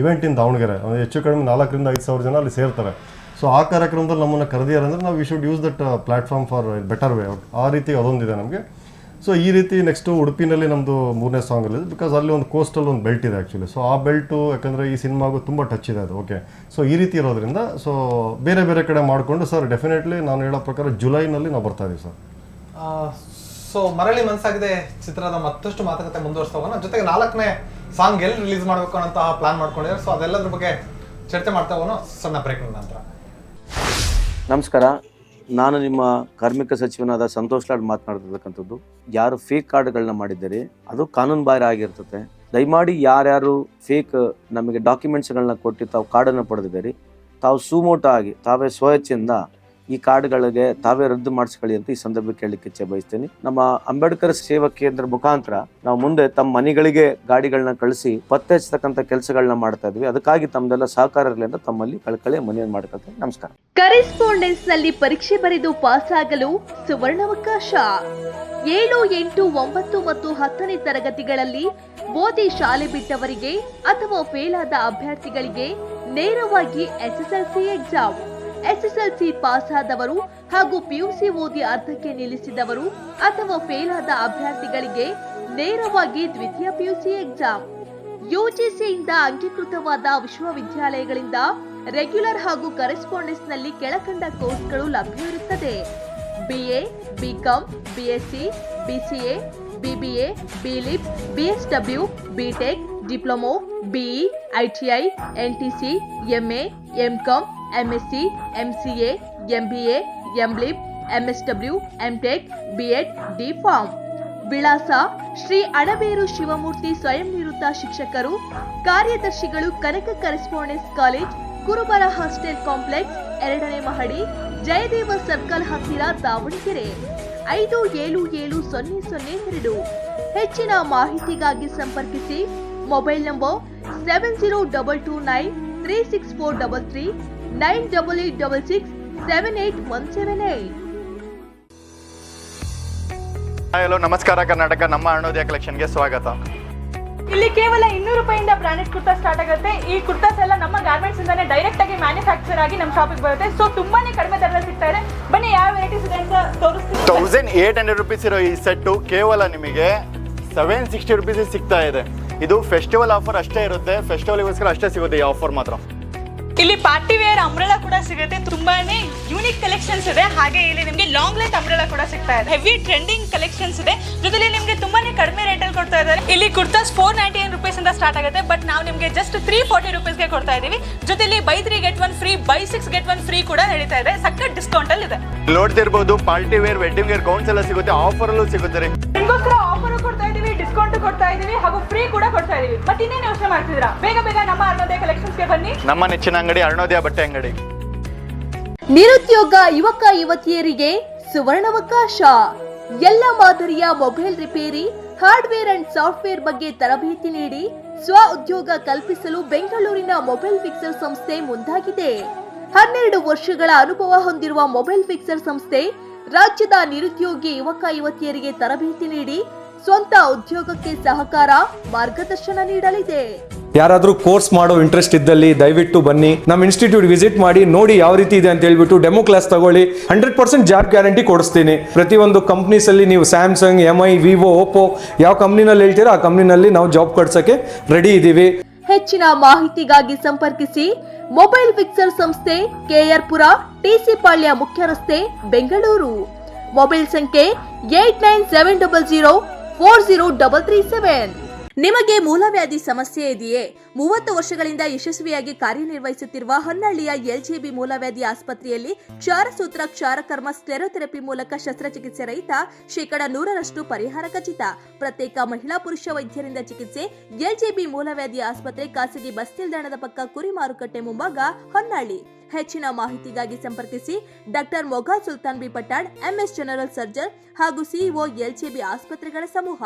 event in Davanagere. ಹೆಚ್ಚು ಕಡಿಮೆ ನಾಲ್ಕರಿಂದ ಐದು ಸಾವಿರ ಜನ ಅಲ್ಲಿ ಸೇರ್ತಾರೆ. ಸೊ ಆ ಕಾರ್ಯಕ್ರಮದಲ್ಲಿ ನಮ್ಮನ್ನು ಕರೆದಿದ್ದಾರೆ ಅಂದರೆ ನಾವು we should use that platform for better way out ಆ ರೀತಿ ಅದೊಂದಿದೆ ನಮಗೆ. ಸೊ ಈ ರೀತಿ ನೆಕ್ಸ್ಟು ಉಡುಪಿನಲ್ಲಿ ನಮ್ಮದು ಮೂರನೇ ಸಾಂಗ್ ಅಲ್ಲಿ ಬಿಕಾಸ್ ಅಲ್ಲಿ ಒಂದು ಕೋಸ್ಟಲ್ ಒಂದು ಬೆಲ್ಟ್ ಇದೆ ಆ್ಯಕ್ಚುಲಿ ಸೊ ಆ ಬೆಲ್ಟು ಯಾಕಂದರೆ ಈ ಸಿನಿಮಾಗೂ ತುಂಬ ಟಚ್ ಇದೆ ಅದು ಓಕೆ ಸೊ ಈ ರೀತಿ ಇರೋದ್ರಿಂದ ಸೊ ಬೇರೆ ಬೇರೆ ಕಡೆ ಮಾಡಿಕೊಂಡು ಸರ್ ಡೆಫಿನೆಟ್ಲಿ ನಾನು ಹೇಳೋ ಪ್ರಕಾರ ಜುಲೈನಲ್ಲಿ ನಾವು ಬರ್ತಾ ಇದ್ದೀವಿ ಸರ್ ಸೊ ಮರಳಿ ಮನಸ್ಸಾಗಿದೆ ಚಿತ್ರದ ಮತ್ತಷ್ಟು ಮಾತುಕತೆ ಮುಂದುವರಿಸ್ತಾ ಹೋಗೋಣ. ಜೊತೆಗೆ ನಾಲ್ಕನೇ ಸಾಂಗ್ ಎಲ್ಲಿ ರಿಲೀಸ್ ಮಾಡಬೇಕು ಅನ್ನೋಂತಹ ಪ್ಲಾನ್ ಮಾಡ್ಕೊಂಡಿದ್ದಾರೆ. ಸೊ ಅದೆಲ್ಲದ್ರ ಬಗ್ಗೆ ಚರ್ಚೆ ಮಾಡ್ತಾ ಹೋಗೋಣ. ಸಣ್ಣ ಬ್ರೇಕ್ ನಂತರ. ನಮಸ್ಕಾರ. ನಾನು ನಿಮ್ಮ ಕಾರ್ಮಿಕ ಸಚಿವನಾದ ಸಂತೋಷ್ ಲಾಡ್ ಮಾತನಾಡ್ತಿರ್ತಕ್ಕಂಥದ್ದು, ಯಾರು ಫೇಕ್ ಕಾರ್ಡ್ಗಳನ್ನ ಮಾಡಿದ್ದೀರಿ, ಅದು ಕಾನೂನು ಬಾಹಿರ ಆಗಿರ್ತದೆ ದಯಮಾಡಿ ಯಾರ್ಯಾರು ಫೇಕ್ ನಮಗೆ ಡಾಕ್ಯುಮೆಂಟ್ಸ್ಗಳನ್ನ ಕೊಟ್ಟು ತಾವು ಕಾರ್ಡನ್ನು ಪಡೆದಿದ್ದೀರಿ, ತಾವು ಸುಮೋಟ ಆಗಿ, ತಾವೇ ಸ್ವಇಚ್ಛೆಯಿಂದ ಈ ಕಾರ್ಡ್ಗಳಿಗೆ ತಾವೇ ರದ್ದು ಮಾಡಿಸ್ಕೊಳ್ಳಿ ಅಂತ ಈ ಸಂದರ್ಭಕ್ಕೆ ಹೇಳಲಿಕ್ಕೆ ಇಚ್ಛೆ ಬಯಸ್ತೀನಿ. ನಮ್ಮ ಅಂಬೇಡ್ಕರ್ ಸೇವಾ ಕೇಂದ್ರ ಮುಖಾಂತರ ನಾವು ಮುಂದೆ ತಮ್ಮ ಮನೆಗಳಿಗೆ ಗಾಡಿಗಳನ್ನ ಕಳಿಸಿ ಪತ್ತೆ ಹಚ್ಚತಕ್ಕಂಥ ಕೆಲಸಗಳನ್ನ ಮಾಡ್ತಾ ಇದ್ವಿ. ಅದಕ್ಕಾಗಿ ತಮ್ಮದೆಲ್ಲ ಸಹಕಾರ ಇರಲಿ ಅಂತ ತಮ್ಮಲ್ಲಿ ಕಳ್ಕಳಿ ಮನೆಯನ್ನು ಮಾಡ್ಕೊಳ್ತೇನೆ ನಮಸ್ಕಾರ. ಕರೆಸ್ಪಾಂಡೆನ್ಸ್ನಲ್ಲಿ ಪರೀಕ್ಷೆ ಬರೆದು ಪಾಸ್ ಆಗಲು ಸುವರ್ಣಾವಕಾಶ. ಏಳು, ಎಂಟು, ಒಂಬತ್ತು ಮತ್ತು ಹತ್ತನೇ ತರಗತಿಗಳಲ್ಲಿ ಓದಿ ಶಾಲೆ ಬಿಟ್ಟವರಿಗೆ ಅಥವಾ ಫೇಲ್ ಆದ ಅಭ್ಯರ್ಥಿಗಳಿಗೆ ನೇರವಾಗಿ ಎಸ್ಎಸ್ಎಲ್ಸಿ ಎಕ್ಸಾಮ್ ಎಸ್ಎಸ್ಎಲ್ಸಿ ಪಾಸ್ ಆದವರು ಹಾಗೂ ಪಿಯುಸಿ ಓದಿ ಅರ್ಧಕ್ಕೆ ನಿಲ್ಲಿಸಿದವರು ಅಥವಾ ಫೇಲ್ ಆದ ಅಭ್ಯರ್ಥಿಗಳಿಗೆ ನೇರವಾಗಿ ದ್ವಿತೀಯ ಪಿಯುಸಿ ಎಕ್ಸಾಮ್. ಯುಜಿಸಿಯಿಂದ ಅಂಗೀಕೃತವಾದ ವಿಶ್ವವಿದ್ಯಾಲಯಗಳಿಂದ ರೆಗ್ಯುಲರ್ ಹಾಗೂ ಕರೆಸ್ಪಾಂಡೆನ್ಸ್ನಲ್ಲಿ ಕೆಳಕಂಡ ಕೋರ್ಸ್ಗಳು ಲಭ್ಯವಿರುತ್ತದೆ BA, BCom, BSc, BCA, BBA, BLib, BSW, BTech, diploma, BE, ITI, NTC, MA, MCom MSc MCA MBA MLib MSW MTech BEd D pharm ವಿಳಾಸ ಶ್ರೀ ಅಡಬೇರು ಶಿವಮೂರ್ತಿ ಸ್ವಯಂ ನಿವೃತ್ತ ಶಿಕ್ಷಕರು, ಕಾರ್ಯದರ್ಶಿಗಳು ಕನಕ ಕರೆಸ್ಪಾಂಡೆನ್ಸ್ ಕಾಲೇಜ್, ಕುರುಬರ ಹಾಸ್ಟೆಲ್ ಕಾಂಪ್ಲೆಕ್ಸ್, ಎರಡನೇ ಮಹಡಿ, ಜಯದೇವ ಸರ್ಕಲ್ ಹತ್ತಿರ ದಾವಣಗೆರೆ. ಐದು ಏಳು ಏಳು ಸೊನ್ನೆ ಸೊನ್ನೆ ಎರಡು. ಹೆಚ್ಚಿನ ಮಾಹಿತಿಗಾಗಿ ಸಂಪರ್ಕಿಸಿ, mobile number seven zero double two nine three six four double three nine double eight double six seven eight one seven eight. Hi hello ನಮಸ್ಕಾರ ಕರ್ನಾಟಕ. ನಮ್ಮ ಅಣ್ಣೋದಯ ಕಲೆಕ್ಷನ್ಗೆ ಸ್ವಾಗತ. ಇಲ್ಲಿ ಕೇವಲ ಇನ್ನೂರು ರೂಪಾಯಿಂದ ಬ್ರಾಂಡೆಡ್ ಕುರ್ತಾ ಸ್ಟಾರ್ಟ್ ಆಗುತ್ತೆ. ಈ ಕುರ್ತಾಸ್ ಎಲ್ಲ ನಮ್ಮ ಗಾರ್ಮೆಂಟ್ಸ್ ಇಂದಾನೆ ಡೈರೆಕ್ಟ್ ಆಗಿ ಮ್ಯಾನುಫ್ಯಾಕ್ಚರ್ ಆಗಿ ನಮ್ಮ ಶಾಪಿಗೆ ಬರುತ್ತೆ. ಸೊ ತುಂಬಾನೇ ಕಡಿಮೆ ದರದಲ್ಲಿ ಸಿಗ್ತಾ ಇದೆ. ಬನ್ನಿ ಯಾವ ವೆರೈಟೀಸ್ ಇದೆ ಅಂತ ತೋರಿಸ್ತೀನಿ. ತೌಸಂಡ್ ಏಟ್ ಹಂಡ್ರೆಡ್ ರುಪೀಸ್ ಇರೋ ಈ ಸೆಟ್ಟು ಕೇವಲ ನಿಮಗೆ ಸೆವೆನ್ ಸಿಕ್ಸ್ಟಿ ರುಪೀಸಿಗೆ ಸಿಗ್ತಾ ಇದೆ. ಇದು ಫೆಸ್ಟಿವಲ್ ಆಫರ್ ಅಷ್ಟೇ ಇರುತ್ತೆ. ಫೆಸ್ಟಿವಲ್ಗೋಸ್ಕರ ಅಷ್ಟೇ ಸಿಗುತ್ತೆ ಈ ಆಫರ್ ಮಾತ್ರ. ಇಲ್ಲಿ ಪಾರ್ಟಿ ವೇರ್ ಅಂಬ್ರೆಲಾ ಕೂಡ ಸಿಗುತ್ತೆ. ತುಂಬಾನೇ ಯೂನಿಕ್ ಕಲೆಕ್ಷನ್ಸ್ ಇದೆ. ಹಾಗೆ ಇಲ್ಲಿ ನಿಮಗೆ ಲಾಂಗ್ ಲೆಂತ್ ಅಂಬ್ರೆಲಾ ಕೂಡ ಸಿಗ್ತಾ ಇದೆ. ಹೆವಿ ಟ್ರೆಂಡಿಂಗ್ ಕಲೆಕ್ಷನ್ಸ್ ಇದೆ. ಜೊತೆಲಿ ನಿಮಗೆ ತುಂಬಾನೇ ಕಡಿಮೆ ರೇಟ್ ಅಲ್ಲಿ ಕೊಡ್ತಾ ಇದ್ದಾರೆ. ಇಲ್ಲಿ ಕುರ್ತಾಸ್ ಫೋರ್ ನೈಂಟಿ ಏನ್ ರುಪೀಸ್ ಇಂದ ಸ್ಟಾರ್ಟ್ ಆಗುತ್ತೆ. ಬಟ್ ನಾವು ನಿಮಗೆ ಜಸ್ಟ್ ತ್ರೀ ಫೋರ್ಟಿ ರುಪೀಸ್ಗೆ ಕೊಡ್ತಾ ಇದೀವಿ ಜೊತೆಲಿ buy three get one free buy six get one free ಕೂಡ ನಡೀತಾ ಇದೆ. ಸಖತ್ ಡಿಸ್ಕೌಂಟ್ ಅಲ್ಲಿ ಇದೆ. ನೋಡ್ತಿರ್ಬೋದು party wear wedding wear gowns ಎಲ್ಲ ಸಿಗುತ್ತೆ. ಆಫರ್ ಅಲ್ಲೂ ಸಿಗುತ್ತೆ ನಿಮ್ಗೋಸ್ಕರ ಆಫರ್ ಕೊಡ್ತಾ ಇದೀವಿ ಹಾಗೂ ಫ್ರೀ ಕೂಡ ಕೊಡ್ತಾ ಇದೀವಿ ಮತ್ತೆ ಇನ್ನೇನು ಯೋಚನೆ ಬೇಗ ಬೇಗ ನಮ್ಮ ಅರುಣೋದಯ ಕಲೆಕ್ಷನ್ಸ್ಗೆ ಬನ್ನಿ. ನಮ್ಮ ನೆಚ್ಚಿನ ಅಂಗಡಿ ಅರುಣೋದಯ ಬಟ್ಟೆ ಅಂಗಡಿ. ನಿರುದ್ಯೋಗ ಯುವಕ ಯುವತಿಯರಿಗೆ ಸುವರ್ಣಾವಕಾಶ. ಎಲ್ಲ ಮಾದರಿಯ mobile repair hardware and software ಬಗ್ಗೆ ತರಬೇತಿ ನೀಡಿ ಸ್ವ ಉದ್ಯೋಗ ಕಲ್ಪಿಸಲು ಬೆಂಗಳೂರಿನ ಮೊಬೈಲ್ ಫಿಕ್ಸರ್ ಸಂಸ್ಥೆ ಮುಂದಾಗಿದೆ. ಹನ್ನೆರಡು ವರ್ಷಗಳ ಅನುಭವ ಹೊಂದಿರುವ ಮೊಬೈಲ್ ಫಿಕ್ಸರ್ ಸಂಸ್ಥೆ ರಾಜ್ಯದ ನಿರುದ್ಯೋಗಿ ಯುವಕ ಯುವತಿಯರಿಗೆ ತರಬೇತಿ ನೀಡಿ ಸ್ವಂತ ಉದ್ಯೋಗಕ್ಕೆ ಸಹಕಾರ ಮಾರ್ಗದರ್ಶನ ನೀಡಲಿದೆ. ಯಾರಾದರೂ ಕೋರ್ಸ್ ಮಾಡೋ ಇಂಟ್ರೆಸ್ಟ್ ಇದ್ದಲ್ಲಿ ದಯವಿಟ್ಟು ಬನ್ನಿ. ನಮ್ಮ ಇನ್ಸ್ಟಿಟ್ಯೂಟ್ ವಿಸಿಟ್ ಮಾಡಿ ನೋಡಿ ಯಾವ ರೀತಿ ಇದೆ ಅಂತ ಹೇಳ್ಬಿಟ್ಟು ಡೆಮೋ ಕ್ಲಾಸ್ ತಗೊಳ್ಳಿ. ಹಂಡ್ರೆಡ್ ಪರ್ಸೆಂಟ್ ಜಾಬ್ ಗ್ಯಾರಂಟಿ ಕೊಡಿಸ್ತೀನಿ. ಪ್ರತಿಯೊಂದು ಕಂಪ್ನೀಸಲ್ಲಿ ನೀವು Samsung M I Vivo Oppo ಯಾವ ಕಂಪ್ನಿನಲ್ಲಿ ಹೇಳ್ತೀರೋ ಆ ಕಂಪ್ನಿನಲ್ಲಿ ನಾವು ಜಾಬ್ ಕೊಡ್ಸೋಕೆ ರೆಡಿ ಇದ್ದೀವಿ. ಹೆಚ್ಚಿನ ಮಾಹಿತಿಗಾಗಿ ಸಂಪರ್ಕಿಸಿ. ಮೊಬೈಲ್ ಫಿಕ್ಸರ್ ಸಂಸ್ಥೆ ಕೆಆರ್ ಪುರ ಟಿಸಿ ಪಾಳ್ಯ ಮುಖ್ಯ ರಸ್ತೆ ಬೆಂಗಳೂರು. ಮೊಬೈಲ್ ಸಂಖ್ಯೆ eight nine seven double zero four zero double three seven. ನಿಮಗೆ ಮೂಲವ್ಯಾಧಿ ಸಮಸ್ಯೆ ಇದೆಯೇ? ಮೂವತ್ತು ವರ್ಷಗಳಿಂದ ಯಶಸ್ವಿಯಾಗಿ ಕಾರ್ಯನಿರ್ವಹಿಸುತ್ತಿರುವ ಹೊನ್ನಳ್ಳಿಯ ಎಲ್ಜೆಬಿ ಮೂಲವ್ಯಾಧಿ ಆಸ್ಪತ್ರೆಯಲ್ಲಿ ಕ್ಷಾರಸೂತ್ರ ಕ್ಷಾರಕರ್ಮ ಸ್ಟೆರೋಥೆರಪಿ ಮೂಲಕ ಶಸ್ತ್ರಚಿಕಿತ್ಸೆ ರಹಿತ ಶೇಕಡ ನೂರರಷ್ಟು ಪರಿಹಾರ ಖಚಿತ. ಪ್ರತ್ಯೇಕ ಮಹಿಳಾ ಪುರುಷ ವೈದ್ಯರಿಂದ ಚಿಕಿತ್ಸೆ, ಎಲ್ಜೆಬಿ ಮೂಲವ್ಯಾಧಿ ಆಸ್ಪತ್ರೆ ಖಾಸಗಿ ಬಸ್ ನಿಲ್ದಾಣದ ಪಕ್ಕ ಕುರಿ ಮಾರುಕಟ್ಟೆ ಮುಂಭಾಗ ಹೊನ್ನಾಳಿ. ಹೆಚ್ಚಿನ ಮಾಹಿತಿಗಾಗಿ ಸಂಪರ್ಕಿಸಿ doctor Mogha Sultan B Pattad MS general surgeon ಹಾಗೂ ಸಿಇಒ ಎಲ್ಜೆಬಿ ಆಸ್ಪತ್ರೆಗಳ ಸಮೂಹ.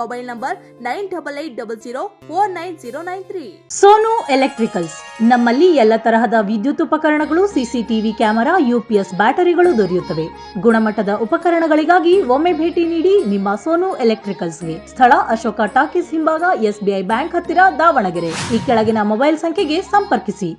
Mobile number nine double eight double zero four nine zero nine three. Sonu electricals. ನಮ್ಮಲ್ಲಿ ಎಲ್ಲ ತರಹದ ವಿದ್ಯುತ್ ಉಪಕರಣಗಳು, ಸಿಸಿಟಿವಿ ಕ್ಯಾಮೆರಾ, ಯುಪಿಎಸ್ ಬ್ಯಾಟರಿಗಳು ದೊರೆಯುತ್ತವೆ. ಗುಣಮಟ್ಟದ ಉಪಕರಣಗಳಿಗಾಗಿ ಒಮ್ಮೆ ಭೇಟಿ ನೀಡಿ ನಿಮ್ಮ ಸೋನು ಎಲೆಕ್ಟ್ರಿಕಲ್ಸ್ಗೆ. ಸ್ಥಳ ಅಶೋಕ ಟಾಕೀಸ್ ಹಿಂಭಾಗ, ಎಸ್ಬಿಐ ಬ್ಯಾಂಕ್ ಹತ್ತಿರ ದಾವಣಗೆರೆ. ಈ ಕೆಳಗಿನ ಮೊಬೈಲ್ ಸಂಖ್ಯೆಗೆ ಸಂಪರ್ಕಿಸಿ.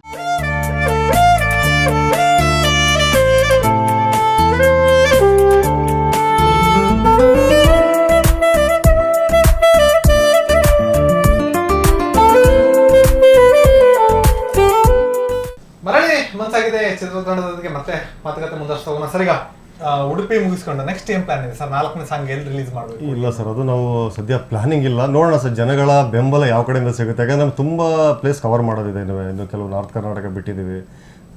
ಮನ್ಸಾಗಿದೆ ಚಿತ್ರತಂಡದೊಂದಿಗೆ ಮತ್ತೆ ಮಾತುಕತೆ ಮುಂದಷ್ಟು ಹೋಗೋಣ. ಸರಿಗ ಉಡುಪಿ ಮುಗಿಸ್ಕೊಂಡು ನೆಕ್ಸ್ಟ್ ಏನ್ ಪ್ಲಾನ್ ಇದೆ? ಸರ್, ನಾಲ್ಕನೇ ಸಾಂಗ್ ಎಲ್ಲಿ ರಿಲೀಸ್ ಮಾಡಬೇಕು? ಇಲ್ಲ ಸರ್, ಅದು ನಾವು ಸದ್ಯ ಪ್ಲಾನಿಂಗ್ ಇಲ್ಲ. ನೋಡೋಣ ಸರ್, ಜನಗಳ ಬೆಂಬಲ ಯಾವ ಕಡೆಯಿಂದ ಸಿಗುತ್ತೆ? ಯಾಕಂದ್ರೆ ನಮ್ಗೆ ತುಂಬ ಪ್ಲೇಸ್ ಕವರ್ ಮಾಡೋದಿದೆ ಇನ್ನು ಕೆಲವು ನಾರ್ತ್ ಕರ್ನಾಟಕ ಬಿಟ್ಟಿದ್ದೀವಿ.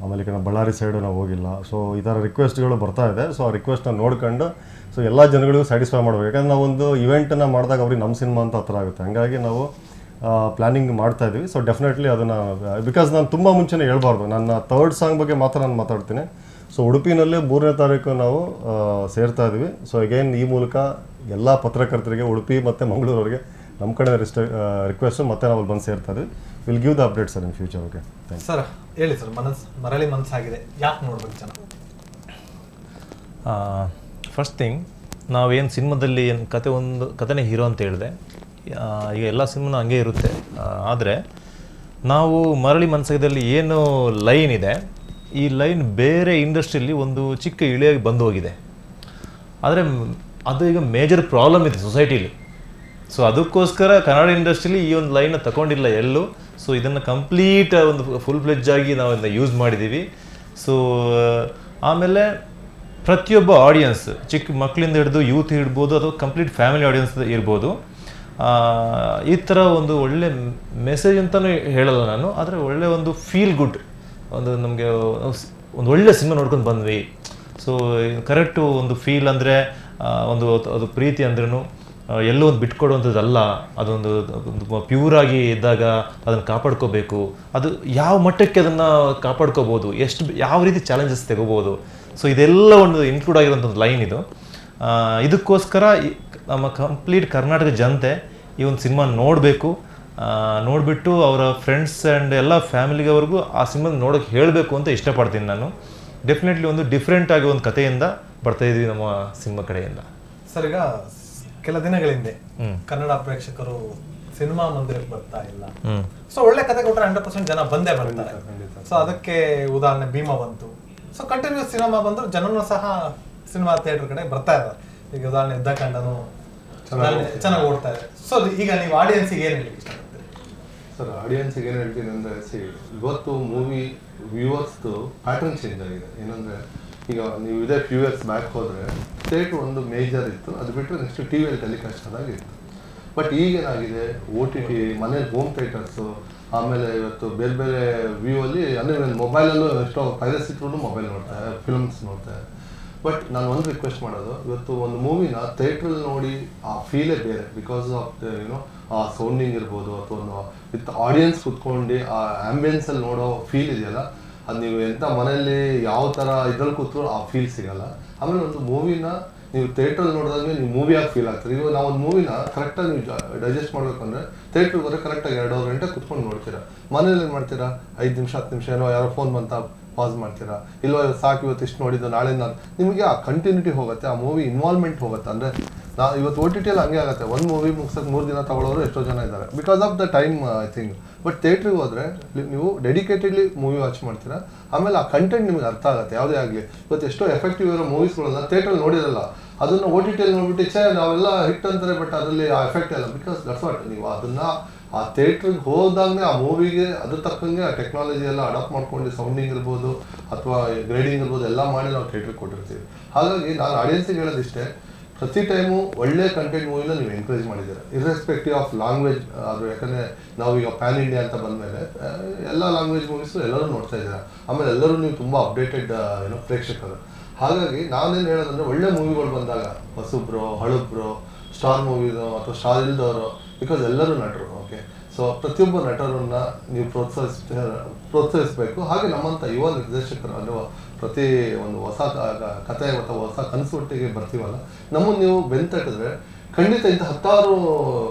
ಆಮೇಲೆ ಕಡೆ ಬಳ್ಳಾರಿ ಸೈಡು ನಾವು ಹೋಗಿಲ್ಲ. ಸೊ ಈ ಥರ ರಿಕ್ವೆಸ್ಟ್ಗಳು ಬರ್ತಾ ಇದೆ. ಸೊ ಆ ರಿಕ್ವೆಸ್ಟ್ನ ನೋಡ್ಕೊಂಡು ಸೊ ಎಲ್ಲ ಜನಗಳಿಗೂ ಸ್ಯಾಟಿಸ್ಫೈ ಮಾಡಬೇಕು. ಯಾಕಂದ್ರೆ ಒಂದು ಇವೆಂಟನ್ನು ಮಾಡಿದಾಗ ಅವ್ರಿಗೆ ನಮ್ಮ ಸಿನಿಮಾ ಅಂತ ಹತ್ರ ಆಗುತ್ತೆ. ಹಂಗಾಗಿ ನಾವು ಪ್ಲಾನಿಂಗ್ ಮಾಡ್ತಾ ಇದ್ದೀವಿ ಸೊ ಡೆಫಿನೆಟ್ಲಿ ಅದನ್ನು ಬಿಕಾಸ್ ನಾನು ತುಂಬ ಮುಂಚೆನೇ ಹೇಳ್ಬಾರ್ದು. ನನ್ನ ಥರ್ಡ್ ಸಾಂಗ್ ಬಗ್ಗೆ ಮಾತ್ರ ನಾನು ಮಾತಾಡ್ತೀನಿ. ಸೊ ಉಡುಪಿನಲ್ಲೇ ಮೂರನೇ ತಾರೀಕು ನಾವು ಸೇರ್ತಾ ಇದ್ದೀವಿ ಸೊ ಅಗೈನ್ ಈ ಮೂಲಕ ಎಲ್ಲ ಪತ್ರಕರ್ತರಿಗೆ ಉಡುಪಿ ಮತ್ತು ಮಂಗಳೂರವರಿಗೆ ನಮ್ಮ ಕಡೆ ರಿಸ್ಟ್ ರಿಕ್ವೆಸ್ಟು ಮತ್ತೆ ನಾವು ಅಲ್ಲಿ ಬಂದು ಸೇರ್ತಾ ಇದ್ವಿ. Will give the update sir in future okay thank sir ಹೇಳಿ ಸರ್ ಮನಸ್ಸು ಮರಳಿ ಮನಸ್ಸಾಗಿದೆ. ಯಾಕೆ ನೋಡ್ಬೇಕು ಜನ? ಫಸ್ಟ್ ಥಿಂಗ್ ನಾವೇನು ಸಿನಿಮಾದಲ್ಲಿ ಏನು ಕತೆ ಒಂದು ಕಥೆನೇ ಹೀರೋ ಅಂತ ಹೇಳಿದೆ. ಈಗ ಎಲ್ಲ ಸಿನಿಮಾನು ಹಂಗೆ ಇರುತ್ತೆ. ಆದರೆ ನಾವು ಮರಳಿ ಮನಸಗದಲ್ಲಿ ಏನು ಲೈನ್ ಇದೆ, ಈ ಲೈನ್ ಬೇರೆ ಇಂಡಸ್ಟ್ರಿಯಲ್ಲಿ ಒಂದು ಚಿಕ್ಕ ಇಳಿಯಾಗಿ ಬಂದು ಹೋಗಿದೆ. ಆದರೆ ಅದು ಈಗ ಮೇಜರ್ ಪ್ರಾಬ್ಲಮ್ ಇದೆ ಸೊಸೈಟಿಲಿ ಸೊ ಅದಕ್ಕೋಸ್ಕರ ಕನ್ನಡ ಇಂಡಸ್ಟ್ರಿಲಿ ಈ ಒಂದು ಲೈನ್ ತಗೊಂಡಿಲ್ಲ ಎಲ್ಲೂ. ಸೊ ಇದನ್ನು ಕಂಪ್ಲೀಟ್ ಒಂದು ಫುಲ್ ಫ್ಲೆಜ್ ಆಗಿ ನಾವು ಇದನ್ನ ಯೂಸ್ ಮಾಡಿದ್ದೀವಿ ಸೊ ಆಮೇಲೆ ಪ್ರತಿಯೊಬ್ಬ ಆಡಿಯನ್ಸ್ ಚಿಕ್ಕ ಮಕ್ಕಳಿಂದ ಹಿಡಿದು ಯೂತ್ ಇಡ್ಬೋದು ಅಥವಾ ಕಂಪ್ಲೀಟ್ ಫ್ಯಾಮಿಲಿ ಆಡಿಯನ್ಸ್ ಇರ್ಬೋದು. ಈ ಥರ ಒಂದು ಒಳ್ಳೆ ಮೆಸೇಜ್ ಅಂತಲೂ ಹೇಳಲ್ಲ ನಾನು, ಆದರೆ ಒಳ್ಳೆ ಒಂದು ಫೀಲ್ ಗುಡ್ ಒಂದು ನಮಗೆ ಒಂದು ಒಳ್ಳೆ ಸಿನಿಮಾ ನೋಡ್ಕೊಂಡು ಬಂದ್ವಿ. ಸೊ ಕರೆಕ್ಟು ಒಂದು ಫೀಲ್ ಅಂದರೆ ಒಂದು ಅದು ಪ್ರೀತಿ ಅಂದ್ರೂ ಎಲ್ಲೋ ಒಂದು ಬಿಟ್ಕೊಡುವಂಥದ್ದಲ್ಲ. ಅದೊಂದು, ಒಂದು ಪ್ಯೂರಾಗಿ ಇದ್ದಾಗ ಅದನ್ನು ಕಾಪಾಡ್ಕೋಬೇಕು. ಅದು ಯಾವ ಮಟ್ಟಕ್ಕೆ ಅದನ್ನು ಕಾಪಾಡ್ಕೋಬೋದು, ಎಷ್ಟು, ಯಾವ ರೀತಿ ಚಾಲೆಂಜಸ್ ತೆಗೋಬೋದು. ಸೊ ಇದೆಲ್ಲ ಒಂದು ಇನ್ಕ್ಲೂಡ್ ಆಗಿರೋಂಥ ಒಂದು ಲೈನ್ ಇದು. ಇದಕ್ಕೋಸ್ಕರ ಈ- ನಮ್ಮ ಕಂಪ್ಲೀಟ್ ಕರ್ನಾಟಕ ಜನತೆ ಈ ಒಂದು ಸಿನಿಮಾ ನೋಡಬೇಕು. ನೋಡಿಬಿಟ್ಟು ಅವರ ಫ್ರೆಂಡ್ಸ್ ಆ್ಯಂಡ್ ಎಲ್ಲ ಫ್ಯಾಮಿಲಿಗವ್ರಿಗೂ ಆ ಸಿನಿಮಾ ನೋಡೋಕೆ ಹೇಳಬೇಕು ಅಂತ ಇಷ್ಟಪಡ್ತೀನಿ ನಾನು. ಡೆಫಿನೆಟ್ಲಿ ಒಂದು ಡಿಫ್ರೆಂಟ್ ಆಗಿ ಒಂದು ಕಥೆಯಿಂದ ಬರ್ತಾ ಇದ್ವಿ ನಮ್ಮ ಸಿನಿಮಾ ಕಡೆಯಿಂದ. ಸರ್ ಈಗ ಕೆಲ ದಿನಗಳ ಹಿಂದೆ ಕನ್ನಡ ಪ್ರೇಕ್ಷಕರು ಸಿನಿಮಾ ಮಂದಿರಕ್ಕೆ ಬರ್ತಾ ಇಲ್ಲ. ಸೊ ಒಳ್ಳೆ ಕತೆ ಕೊಟ್ಟರೆ ಹಂಡ್ರೆಡ್ ಪರ್ಸೆಂಟ್ ಜನ ಬಂದೇ ಬರ್ತಾರೆ. ಸೊ ಅದಕ್ಕೆ ಉದಾಹರಣೆ ಭೀಮಾ ಬಂತು. ಸೊ ಕಂಟಿನ್ಯೂಸ್ ಸಿನಿಮಾ ಬಂದ್ರು ಜನನು ಸಹ ಸಿನಿಮಾ ಥಿಯೇಟರ್ ಕಡೆ ಬರ್ತಾ ಇದ್ದಾರೆ ಈಗ ಉದಾಹರಣೆ ಯುದ್ಧಕಾಂಡನು ಚೆನ್ನಾಗಿ ಓಡ್ತಾ ಇದೆ ಸೊ ಈಗ ನೀವು ಆಡಿಯನ್ಸಿಗೆ ಏನು ಹೇಳಿ ಸರ್ ಆಡಿಯನ್ಸಿಗೆ ಏನು ಹೇಳ್ತೀನಿ ಅಂದರೆ ಸಿ ಇವತ್ತು ಮೂವಿ ವ್ಯೂವರ್ಸ್ದು ಪ್ಯಾಟರ್ನ್ ಚೇಂಜ್ ಆಗಿದೆ. ಏನಂದರೆ ಈಗ ನೀವು ಇದೇ ಫ್ಯೂ ಇಯರ್ಸ್ ಬ್ಯಾಕ್ ಹೋದರೆ ಥಿಯೇಟ್ರ್ ಒಂದು ಮೇಜರ್ ಇತ್ತು. ಅದು ಬಿಟ್ಟರೆ ನೆಕ್ಸ್ಟ್ ಟಿ ವಿಯಲ್ಲಿ ಟೆಲಿಕಾಸ್ಟ್ ಆದಾಗಿತ್ತು. ಬಟ್ ಈಗೇನಾಗಿದೆ ಒ ಟಿ ಟಿ ಮನೇಲಿ ಹೋಮ್ ಥಿಯೇಟರ್ಸು ಆಮೇಲೆ ಇವತ್ತು ಬೇರೆ ಬೇರೆ ವ್ಯೂ ಅಲ್ಲಿ ಅಂದರೆ ಮೊಬೈಲಲ್ಲೂ ಎಷ್ಟೋ ಪೈರಸ್ ಇಟ್ಕೊಂಡು ಮೊಬೈಲ್ ನೋಡ್ತಾರೆ ಫಿಲ್ಮ್ಸ್ ನೋಡ್ತಾರೆ ಬಟ್ ನಾನು ಒಂದು ರಿಕ್ವೆಸ್ಟ್ ಮಾಡೋದು, ಇವತ್ತು ಒಂದು ಮೂವಿನ ಥಿಯೇಟ್ರಲ್ಲಿ ನೋಡಿ ಆ ಫೀಲೇ ಬೇರೆ. Because of the you know ಆ ಸೌಂಡಿಂಗ್ ಇರ್ಬೋದು, ಅಥವಾ ಒಂದು ವಿತ್ ಆಡಿಯನ್ಸ್ ಕುತ್ಕೊಂಡು ಆ ಆಂಬಿಯನ್ಸಲ್ಲಿ ನೋಡೋ ಫೀಲ್ ಇದೆಯಲ್ಲ, ಅದು ನೀವು ಎಂಥ ಮನೆಯಲ್ಲಿ ಯಾವ ಥರ ಇದ್ರಲ್ಲಿ ಕೂತ್ರು ಆ ಫೀಲ್ ಸಿಗಲ್ಲ. ಆಮೇಲೆ ಒಂದು ಮೂವಿನ ನೀವು ಥಿಯೇಟ್ರಲ್ಲಿ ನೋಡಿದಾಗ ನೀವು ಮೂವಿಯಾಗಿ ಫೀಲ್ ಆಗ್ತದೆ ಇವಾಗ ನಾವು ಒಂದು ಮೂವಿನ ಕರೆಕ್ಟಾಗಿ ನೀವು ಡೈಜೆಸ್ಟ್ ಮಾಡಬೇಕಂದ್ರೆ ಥಿಯೇಟ್ರಿಗೆ ಹೋದ್ರೆ ಕರೆಕ್ಟಾಗಿ ಎರಡೂವರೆ ಗಂಟೆ ಕುತ್ಕೊಂಡು ನೋಡ್ತೀರಾ. ಮನೇಲಿ ಏನು ಮಾಡ್ತೀರಾ? ಐದು ನಿಮಿಷ, ಹತ್ತು ನಿಮಿಷ ಏನೋ ಯಾರೋ ಫೋನ್ ಬಂತ ಪಾಸ್ ಮಾಡ್ತೀರಾ? ಇಲ್ವಾ ಸಾಕು, ಇವತ್ತು ಇಷ್ಟು ನೋಡಿದ್ದು, ನಾಳೆ ನಾನು ನಿಮಗೆ ಆ ಕಂಟಿನ್ಯೂಟಿ ಹೋಗುತ್ತೆ, ಆ ಮೂವಿ ಇನ್ವಾಲ್ವ್ಮೆಂಟ್ ಹೋಗುತ್ತೆ. ಅಂದರೆ, ನಾ ಇವತ್ತು ಓ ಟಿ ಟಿಯಲ್ಲಿ ಹಂಗೆ ಆಗುತ್ತೆ. ಒಂದು ಮೂವಿ ಮುಗ್ಸಕ್ಕೆ ಮೂರು ದಿನ ತಗೊಳ್ಳೋರು ಎಷ್ಟೋ ಜನ ಇದ್ದಾರೆ. Because of the time I think but ಥಿಯೇಟ್ರಿಗೆ ಹೋದರೆ ನೀವು ಡೆಡಿಕೇಟೆಡ್ಲಿ ಮೂವಿ ವಾಚ್ ಮಾಡ್ತೀರಾ? ಆಮೇಲೆ ಆ ಕಂಟೆಂಟ್ ನಿಮಗೆ ಅರ್ಥ ಆಗುತ್ತೆ. ಯಾವುದೇ ಆಗಲಿ. ಇವತ್ತು ಎಷ್ಟೋ ಎಫೆಕ್ಟಿವ್ ಇರೋ ಮೂವೀಸ್ಗಳನ್ನ ಥಿಯೇಟ್ರಲ್ಲಿ ನೋಡಿರಲ್ಲ. ಅದನ್ನು ಓ ಟಿ ಟಿಯಲ್ಲಿ ನೋಡ್ಬಿಟ್ಟು, ಛೇ, ನಾವೆಲ್ಲ ಹಿಟ್ ಅಂತಾರೆ ಬಟ್ ಅದರಲ್ಲಿ ಆ ಎಫೆಕ್ಟ್ ಇಲ್ಲ. ಬಿಕಾಸ್ ದಟ್ಸ್ ವಾಟ್ ನೀವು ಅದನ್ನ ಆ ಥಿಯೇಟ್ರಿಗೆ ಹೋದಾಗಲೇ ಆ ಮೂವಿಗೆ ಅದ್ರ ತಕ್ಕಂಗೆ ಆ ಟೆಕ್ನಾಲಜಿ ಎಲ್ಲ ಅಡಾಪ್ಟ್ ಮಾಡ್ಕೊಂಡು ಸೌಂಡಿಂಗ್ ಇರ್ಬೋದು ಅಥವಾ ಗ್ರೇಡಿಂಗ್ ಇರ್ಬೋದು ಎಲ್ಲ ಮಾಡಿ ನಾವು ಥಿಯೇಟ್ರಿಗೆ ಕೊಟ್ಟಿರ್ತೀವಿ. ಹಾಗಾಗಿ ನಾನು ಆಡಿಯನ್ಸಿಗೆ ಹೇಳೋದಿಷ್ಟೇ ಪ್ರತಿ ಟೈಮು ಒಳ್ಳೆ ಕಂಟೆಂಟ್ ಮೂವಿನ ನೀವು ಎನ್ಕರೇಜ್ ಮಾಡಿದ್ದೀರಾ. ಇರ್ರೆಸ್ಪೆಕ್ಟಿವ್ ಆಫ್ ಲ್ಯಾಂಗ್ವೇಜ್ ಅದು ಯಾಕಂದರೆ ನಾವು ಈಗ ಪ್ಯಾನ್ ಇಂಡಿಯಾ ಅಂತ ಬಂದಮೇಲೆ ಎಲ್ಲ ಲ್ಯಾಂಗ್ವೇಜ್ ಮೂವೀಸು ಎಲ್ಲರೂ ನೋಡ್ತಾ ಇದ್ದೀರಾ. ಆಮೇಲೆ ಎಲ್ಲರೂ ನೀವು ತುಂಬ ಅಪ್ಡೇಟೆಡ್ ಏನೋ ಪ್ರೇಕ್ಷಕರು. ಹಾಗಾಗಿ ನಾನೇನು ಹೇಳೋದಂದ್ರೆ ಒಳ್ಳೆ ಮೂವಿಗಳು ಬಂದಾಗ, ಹೊಸಬ್ರು, ಹಳಬ್ರು ಸ್ಟಾರ್ ಮೂವಿದು ಅಥವಾ ಸ್ಟಾರ್ ಇಲ್ದವರು ಬಿಕಾಸ್ ಎಲ್ಲರೂ ನಟರು. ಸೊ ಪ್ರತಿಯೊಬ್ಬ ನಟರನ್ನ ನೀವು ಪ್ರೋತ್ಸಾಹಿಸ ಪ್ರೋತ್ಸಾಹಿಸಬೇಕು. ಹಾಗೆ ನಮ್ಮಂಥ ಯುವ ನಿರ್ದೇಶಕರು ಅಥವಾ ಪ್ರತಿ ಒಂದು ಹೊಸ ಕಥೆ ಅಥವಾ ಹೊಸ ಕನಸುಟ್ಟಿಗೆ ಬರ್ತೀವಲ್ಲ, ನಮ್ಮನ್ನು ನೀವು ಬೆಂತಟ್ಟಿದ್ರೆ ಖಂಡಿತ ಇಂಥ ಹತ್ತಾರು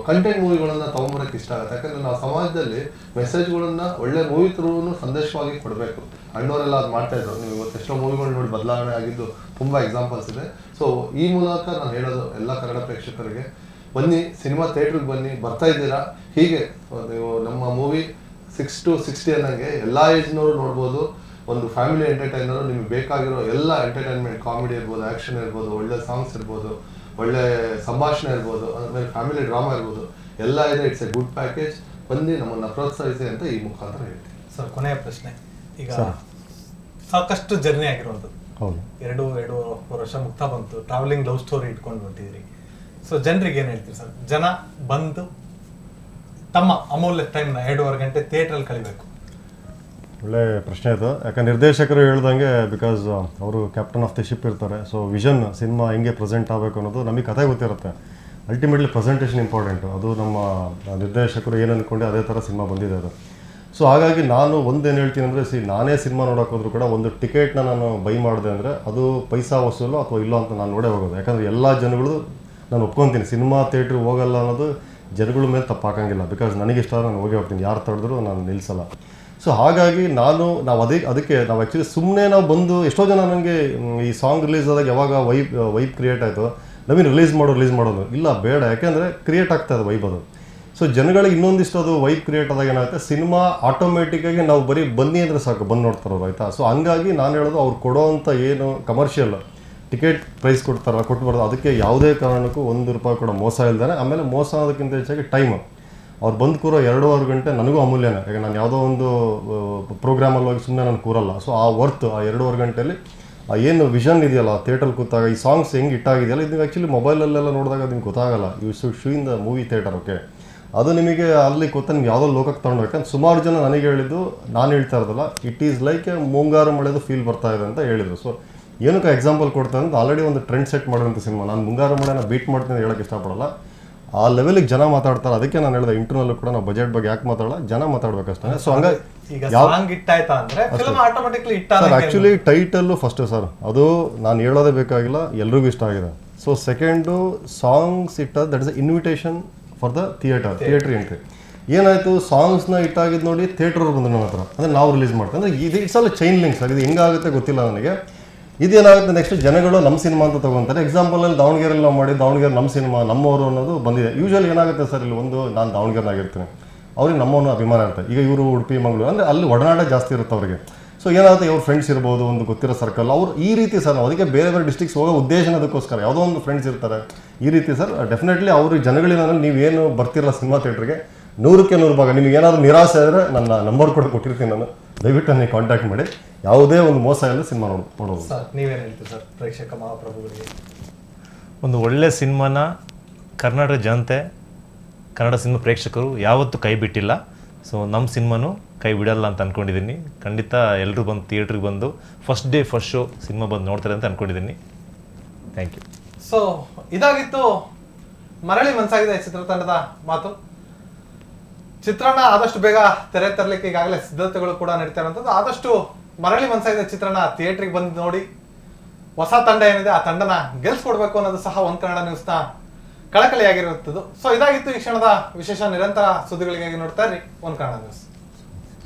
ಕಂಟೆಂಟ್ ಮೂವಿಗಳನ್ನ ತೊಗೊಂಬರೋಕ್ಕೆ ಇಷ್ಟ ಆಗುತ್ತೆ. ಯಾಕಂದ್ರೆ ನಾವು ಸಮಾಜದಲ್ಲಿ ಮೆಸೇಜ್ಗಳನ್ನ ಒಳ್ಳೆ ಮೂವಿ ಥ್ರೂ ಸಂದೇಶವಾಗಿ ಕೊಡಬೇಕು. ಅಣ್ಣವರೆಲ್ಲ ಅದು ಮಾಡ್ತಾ ಇದ್ರು. ನೀವು ಇವತ್ತು ಎಷ್ಟೋ ಮೂವಿಗಳು ನೋಡಿ ಬದಲಾವಣೆ ಆಗಿದ್ದು ತುಂಬ ಎಕ್ಸಾಂಪಲ್ಸ್ ಇದೆ. ಸೊ ಈ ಮೂಲಕ ನಾನು ಹೇಳೋದು ಎಲ್ಲ ಕನ್ನಡ ಪ್ರೇಕ್ಷಕರಿಗೆ ಬನ್ನಿ ಸಿನಿಮಾ ಥಿಯೇಟ್ರಿಗೆ ಬನ್ನಿ ಬರ್ತಾ ಇದ್ದೀರಾ? ಹೀಗೆ ನೀವು ನಮ್ಮ ಮೂವಿ ಸಿಕ್ಸ್ ಟು ಸಿಕ್ಸ್ಟಿ ಅನ್ನಂಗೆ ಎಲ್ಲ ಏಜ್ನವರು ನೋಡ್ಬೋದು ಒಂದು ಫ್ಯಾಮಿಲಿ ಎಂಟರ್ಟೈನರು ನಿಮ್ಗೆ ಬೇಕಾಗಿರೋ ಎಲ್ಲ ಎಂಟರ್ಟೈನ್ಮೆಂಟ್ ಕಾಮಿಡಿ ಇರ್ಬೋದು ಆ್ಯಕ್ಷನ್ ಇರ್ಬೋದು ಒಳ್ಳೆ ಸಾಂಗ್ಸ್ ಇರ್ಬೋದು ಒಳ್ಳೆ ಸಂಭಾಷಣೆ ಇರ್ಬೋದು ಆಮೇಲೆ ಫ್ಯಾಮಿಲಿ ಡ್ರಾಮಾ ಇರ್ಬೋದು ಎಲ್ಲ ಇದೆ ಇಟ್ಸ್ ಎ ಗುಡ್ ಪ್ಯಾಕೇಜ್. ಬಂದು ನಮ್ಮನ್ನು ಪ್ರೋತ್ಸಾಹಿಸಿ ಅಂತ ಈ ಮುಖಾಂತರ ಹೇಳ್ತೀನಿ. ಸರ್ ಕೊನೆಯ ಪ್ರಶ್ನೆ. ಈಗ ಸಾಕಷ್ಟು ಜರ್ನಿ ಆಗಿರೋದು ಹೌದು. ಎರಡು ಎರಡು ವರ್ಷ ಮುಕ್ತ ಬಂತು. ಟ್ರಾವೆಲಿಂಗ್ ಲವ್ ಸ್ಟೋರಿ ಇಟ್ಕೊಂಡು ಹೊಂಟಿದ್ರಿ ಸೊ ಜನರಿಗೆ ಏನು ಹೇಳ್ತೀರಿ ಸರ್? ಜನ ಬಂದು ತಮ್ಮ ಅಮೂಲ್ಯ ಟೈಮ್ನ ಎರಡೂವರೆ ಗಂಟೆ ಥಿಯೇಟ್ರಲ್ಲಿ ಕಳಿಬೇಕು ಒಳ್ಳೆ ಪ್ರಶ್ನೆ ಇದು ಯಾಕಂದ್ರೆ ನಿರ್ದೇಶಕರು ಹೇಳ್ದಂಗೆ ಬಿಕಾಸ್ ಅವರು ಕ್ಯಾಪ್ಟನ್ ಆಫ್ ದಿ ಶಿಪ್ ಇರ್ತಾರೆ. ಸೊ ವಿಷನ್ ಸಿನಿಮಾ ಹೆಂಗೆ ಪ್ರೆಸೆಂಟ್ ಆಗಬೇಕು ಅನ್ನೋದು ನಮಗೆ ಕಥೆ ಗೊತ್ತಿರುತ್ತೆ. ಅಲ್ಟಿಮೇಟ್ಲಿ ಪ್ರೆಸೆಂಟೇಷನ್ ಇಂಪಾರ್ಟೆಂಟು ಅದು ನಮ್ಮ ನಿರ್ದೇಶಕರು ಏನು ಅಂದ್ಕೊಂಡು ಅದೇ ಥರ ಸಿನಿಮಾ ಬಂದಿದೆ ಅದು. ಸೊ ಹಾಗಾಗಿ ನಾನು ಒಂದೇನು ಹೇಳ್ತೀನಿ ಅಂದರೆ ಸಿ ನಾನೇ ಸಿನಿಮಾ ನೋಡೋಕೆ ಹೋದ್ರು ಕೂಡ ಒಂದು ಟಿಕೆಟ್ನ ನಾನು ಬೈ ಮಾಡಿದೆ ಅಂದರೆ ಅದು ಪೈಸಾ ವಸೂಲು ಅಥವಾ ಇಲ್ಲ ಅಂತ ನಾನು ನೋಡೇ ಹೋಗೋದು. ಯಾಕಂದರೆ ಎಲ್ಲ ಜನಗಳು ನಾನು ಒಪ್ಕೊತೀನಿ. ಸಿನಿಮಾ ಥಿಯೇಟ್ರ್ ಹೋಗಲ್ಲ ಅನ್ನೋದು ಜನಗಳ ಮೇಲೆ ತಪ್ಪು ಹಾಕಂಗಿಲ್ಲ. ಬಿಕಾಸ್ ನನಗಿಷ್ಟ ನಾನು ಹೋಗಿ ಹೋಗ್ತೀನಿ. ಯಾರು ತಡೆದ್ರು ನಾನು ನಿಲ್ಲಿಸಲ್ಲ ಸೊ ಹಾಗಾಗಿ ನಾನು, ನಾವು ಅದೇ, ಅದಕ್ಕೆ ನಾವು ಆ್ಯಕ್ಚುಲಿ ಸುಮ್ಮನೆ ನಾವು ಬಂದು ಎಷ್ಟೋ ಜನ ನನಗೆ ಈ ಸಾಂಗ್ ರಿಲೀಸ್ ಆದಾಗ ಯಾವಾಗ ವೈಬ್ ವೈಬ್ ಕ್ರಿಯೇಟ್ ಆಯಿತು, ನವೀನ್ ರಿಲೀಸ್ ಮಾಡೋ ರಿಲೀಸ್ ಮಾಡೋದು ಇಲ್ಲ, ಬೇಡ. ಯಾಕೆಂದರೆ ಕ್ರಿಯೇಟ್ ಆಗ್ತಾ ಇದೆ ವೈಬ್ ಅದು. ಸೊ ಜನಗಳಿಗೆ ಇನ್ನೊಂದಿಷ್ಟು ಅದು ವೈಬ್ ಕ್ರಿಯೇಟ್ ಆದಾಗ ಏನಾಗುತ್ತೆ? ಸಿನಿಮಾ ಆಟೋಮೆಟಿಕ್ಕಾಗಿ ನಾವು ಬರೀ ಬನ್ನಿ ಅಂದರೆ ಸಾಕು. ಬಂದು ನೋಡ್ತಾರವ್ರು, ಆಯಿತಾ? ಸೊ ಹಂಗಾಗಿ ನಾನು ಹೇಳೋದು ಅವ್ರು ಕೊಡೋವಂಥ ಏನು ಕಮರ್ಷಿಯಲ್ ಟಿಕೆಟ್ ಪ್ರೈಸ್ ಕೊಡ್ತಾರಲ್ಲ, ಕೊಟ್ಬಾರ್ದು, ಅದಕ್ಕೆ ಯಾವುದೇ ಕಾರಣಕ್ಕೂ ಒಂದು ರೂಪಾಯಿ ಕೂಡ ಮೋಸ ಇಲ್ದಾನೆ, ಆಮೇಲೆ ಮೋಸ ಅನ್ನೋದಕ್ಕಿಂತ ಹೆಚ್ಚಾಗಿ ಟೈಮ್ ಅವ್ರು ಬಂದು ಕೂರೋ ಎರಡೂವರೆ ಗಂಟೆ ನನಗೂ ಅಮೂಲ್ಯನೇ. ಈಗ ನಾನು ಯಾವುದೋ ಒಂದು ಪ್ರೋಗ್ರಾಮಲ್ಲಿ ಹೋಗಿ ಸುಮ್ಮನೆ ನಾನು ಕೂರಲ್ಲ. ಸೊ ಆ ವರ್ತ್ ಆ ಎರಡೂವರೆ ಗಂಟೆಯಲ್ಲಿ ಆ ಏನು ವಿಷನ್ ಇದೆಯಲ್ಲ ಥಿಯೇಟರ್ ಕೂತಾಗ, ಈ ಸಾಂಗ್ಸ್ ಹೆಂಗೆ ಇಟ್ಟಾಗಿದೆಯಲ್ಲ ಇದು ಆ್ಯಕ್ಚುಲಿ ಮೊಬೈಲಲ್ಲೆಲ್ಲ ನೋಡಿದಾಗ ನಿಮ್ಗೆ ಗೊತ್ತಾಗಲ್ಲ. ಯು ಶು shoot in the movie theatre okay ಅದು ನಿಮಗೆ ಅಲ್ಲಿ ಗೊತ್ತಾ ನಿಮ್ಗೆ ಯಾವುದೋ ಲೋಕಕ್ಕೆ ತಗೊಂಡು ಸುಮಾರು ಜನ ನನಗೆ ಹೇಳಿದ್ದು, ನಾನು ಹೇಳ್ತಾ ಇರೋದಲ್ಲ ಇಟ್ ಈಸ್ ಲೈಕ್ ಮುಂಗಾರು ಮಳೆದು ಫೀಲ್ ಬರ್ತಾ ಇದೆ ಅಂತ ಹೇಳಿದರು. ಸೊ ಏನಕ್ಕೆ ಎಕ್ಸಾಂಪಲ್ ಕೊಡ್ತಾನೆ ಅಂತ ಆಲ್ರೆಡಿ ಒಂದು ಟ್ರೆಂಡ್ ಸೆಟ್ ಮಾಡಿರೋಂಥ ಸಿನಿಮಾ ನಾನು ಮುಂಗಾರು ಮಳೆನ ಬೀಟ್ ಮಾಡ್ತೀನಿ ಅಂತ ಹೇಳೋಕ್ಕೆ ಇಷ್ಟಪಡಲ್ಲ. ಆ ಲೆವೆಲಿಗೆ ಜನ ಮಾತಾಡ್ತಾರೆ. ಅದಕ್ಕೆ ನಾನು ಹೇಳಿದೆ ಇಂಟರ್ನಲ್ಲೂ ಕೂಡ ನಾವು ಬಜೆಟ್ ಬಗ್ಗೆ ಯಾಕೆ ಮಾತಾಡಲ್ಲ ಜನ ಮಾತಾಡ್ಬೇಕಷ್ಟೇ ಸೊ ಹಂಗಾಗಿ sir actually title first sir ಅದು ನಾನು ಹೇಳೋದೇ ಬೇಕಾಗಿಲ್ಲ ಎಲ್ರಿಗೂ ಇಷ್ಟ ಆಗಿದೆ. ಸೊ ಸೆಕೆಂಡು ಸಾಂಗ್ಸ್ ಇಟ್ಟ that is invitation for the theatre theatre entry ಏನಾಯಿತು? ಸಾಂಗ್ಸ್ನ ಇಟ್ಟಾಗಿದ್ದು ನೋಡಿ ಥಿಯೇಟರ್ ಬಂದ್ರು ನನ್ನ ಹತ್ರ. ಅಂದರೆ ನಾವು ರಿಲೀಸ್ ಮಾಡ್ತೀವಿ. ಅಂದರೆ ಇದು ಇಟ್ಸ್ ಆಲ್ ಚೈನ್ ಲಿಂಕ್ಸ್ ಆಗಿದೆ ಇದು ಹೆಂಗಾಗುತ್ತೆ ಗೊತ್ತಿಲ್ಲ ನನಗೆ. ಇದೇನಾಗುತ್ತೆ ನೆಕ್ಸ್ಟ್ ಜನಗಳು ನಮ್ಮ ಸಿನಿಮಾ ಅಂತ ತಗೊಂತಾರೆ. ಎಕ್ಸಾಂಪಲಲ್ಲಿ ದಾವಣಗೆರೆಯಲ್ಲಿ ನಾವು ಮಾಡಿ ದಾವಣಗೆರೆ ನಮ್ಮ ಸಿನಿಮಾ, ನಮ್ಮವರು ಅನ್ನೋದು ಬಂದಿದೆ. ಯೂಶಲಿ ಏನಾಗುತ್ತೆ ಸರ್ ಇಲ್ಲಿ ಒಂದು ನಾನು ದಾವಣಗೆರೆನಾಗಿರ್ತೀನಿ ಅವ್ರಿಗೆ ನಮ್ಮವನು ಅಭಿಮಾನ ಇರುತ್ತೆ. ಈಗ ಇವರು ಉಡುಪಿ, ಮಂಗಳೂರು, ಅಂದರೆ ಅಲ್ಲಿ ಒಡನಾಟ ಜಾಸ್ತಿ ಇರುತ್ತೆ ಅವರಿಗೆ. ಸೊ ಏನಾಗುತ್ತೆ, ಇವ್ರ ಫ್ರೆಂಡ್ಸ್ ಇರ್ಬೋದು, ಒಂದು ಗೊತ್ತಿರೋ ಸರ್ಕಲ್ ಅವರು ಈ ರೀತಿ ಸರ್ ಅದಕ್ಕೆ ಬೇರೆ ಬೇರೆ ಡಿಸ್ಟಿಕ್ಸ್ ಹೋಗೋ ಉದ್ದೇಶನ ಅದಕ್ಕೋಸ್ಕರ. ಯಾವುದೋ ಒಂದು ಫ್ರೆಂಡ್ಸ್ ಇರ್ತಾರೆ. ಈ ರೀತಿ ಸರ್ ಡೆಫಿನೆಟ್ಲಿ ಅವ್ರಿಗೆ ಜನಗಳಿಂದ ನೀವೇನು ಬರ್ತಿರಲ್ಲ ಸಿನಿಮಾ ಥಿಯೇಟ್ರಿಗೆ ನೂರಕ್ಕೆ ನೂರು ಭಾಗ. ನಿಮಗೆ ಏನಾದರೂ ನಿರಾಸೆ ಆದರೆ ನನ್ನ ನಂಬರ್ ಕೂಡ ಕೊಟ್ಟಿರ್ತೀನಿ ನಾನು. ದಯವಿಟ್ಟು ನನಗೆ ಕಾಂಟ್ಯಾಕ್ಟ್ ಮಾಡಿ. ಯಾವುದೇ ಒಂದು ಮೋಸ ಇಲ್ಲ ಸಿನಿಮಾ ನೋಡ್ ನೋಡೋದು. ಸರ್ ನೀವೇನು ಹೇಳ್ತೀರಿ ಸರ್ ಪ್ರೇಕ್ಷಕ ಮಹಾಪ್ರಭುಗಳಿಗೆ? ಒಂದು ಒಳ್ಳೆ ಸಿನಿಮಾನ ಕರ್ನಾಟಕ ಜನತೆ ಕನ್ನಡ ಸಿನಿಮಾ ಪ್ರೇಕ್ಷಕರು ಯಾವತ್ತೂ ಕೈ ಬಿಟ್ಟಿಲ್ಲ. ಸೊ ನಮ್ಮ ಸಿನಿಮಾನು ಕೈ ಬಿಡಲ್ಲ ಅಂತ ಅಂದ್ಕೊಂಡಿದ್ದೀನಿ ಖಂಡಿತ ಎಲ್ಲರೂ ಬಂದು ಥಿಯೇಟ್ರಿಗೆ ಬಂದು first day first show cinema ಬಂದು ನೋಡ್ತಾರೆ ಅಂತ ಅಂದ್ಕೊಂಡಿದ್ದೀನಿ ಥ್ಯಾಂಕ್ ಯು ಸೊ ಇದಾಗಿತ್ತು ಮರಳಿ ಮನಸ್ಸಾಗಿದೆ ಚಿತ್ರತಂಡದ ಮಾತು. ಚಿತ್ರಣ ಆದಷ್ಟು ಬೇಗ ತೆರೆ ತರಲಿಕ್ಕೆ ಈಗಾಗಲೇ ಸಿದ್ಧತೆಗಳು ಕೂಡ ನಡೀತಾ ಇರುವಂಥದ್ದು. ಆದಷ್ಟು ಮರಳಿ ಮನಸ್ಸಾಗಿದೆ ಚಿತ್ರಣ ಥಿಯೇಟ್ರಿಗೆ ಬಂದು ನೋಡಿ, ಹೊಸ ತಂಡ ಏನಿದೆ ಆ ತಂಡನ ಗೆಲ್ಸ್ಕೊಡ್ಬೇಕು ಅನ್ನೋದು ಸಹ ಒಂದ್ ಕನ್ನಡ ನ್ಯೂಸ್ನ ಕಳಕಳಿಯಾಗಿರುವಂಥದ್ದು. ಸೊ ಇದಾಗಿತ್ತು ಈ ಕ್ಷಣದ ವಿಶೇಷ ನಿರಂತರ ಸುದ್ದಿಗಳಿಗಾಗಿ ನೋಡ್ತಾ ಇರಿ ಒಂದ್ ಕನ್ನಡ ನ್ಯೂಸ್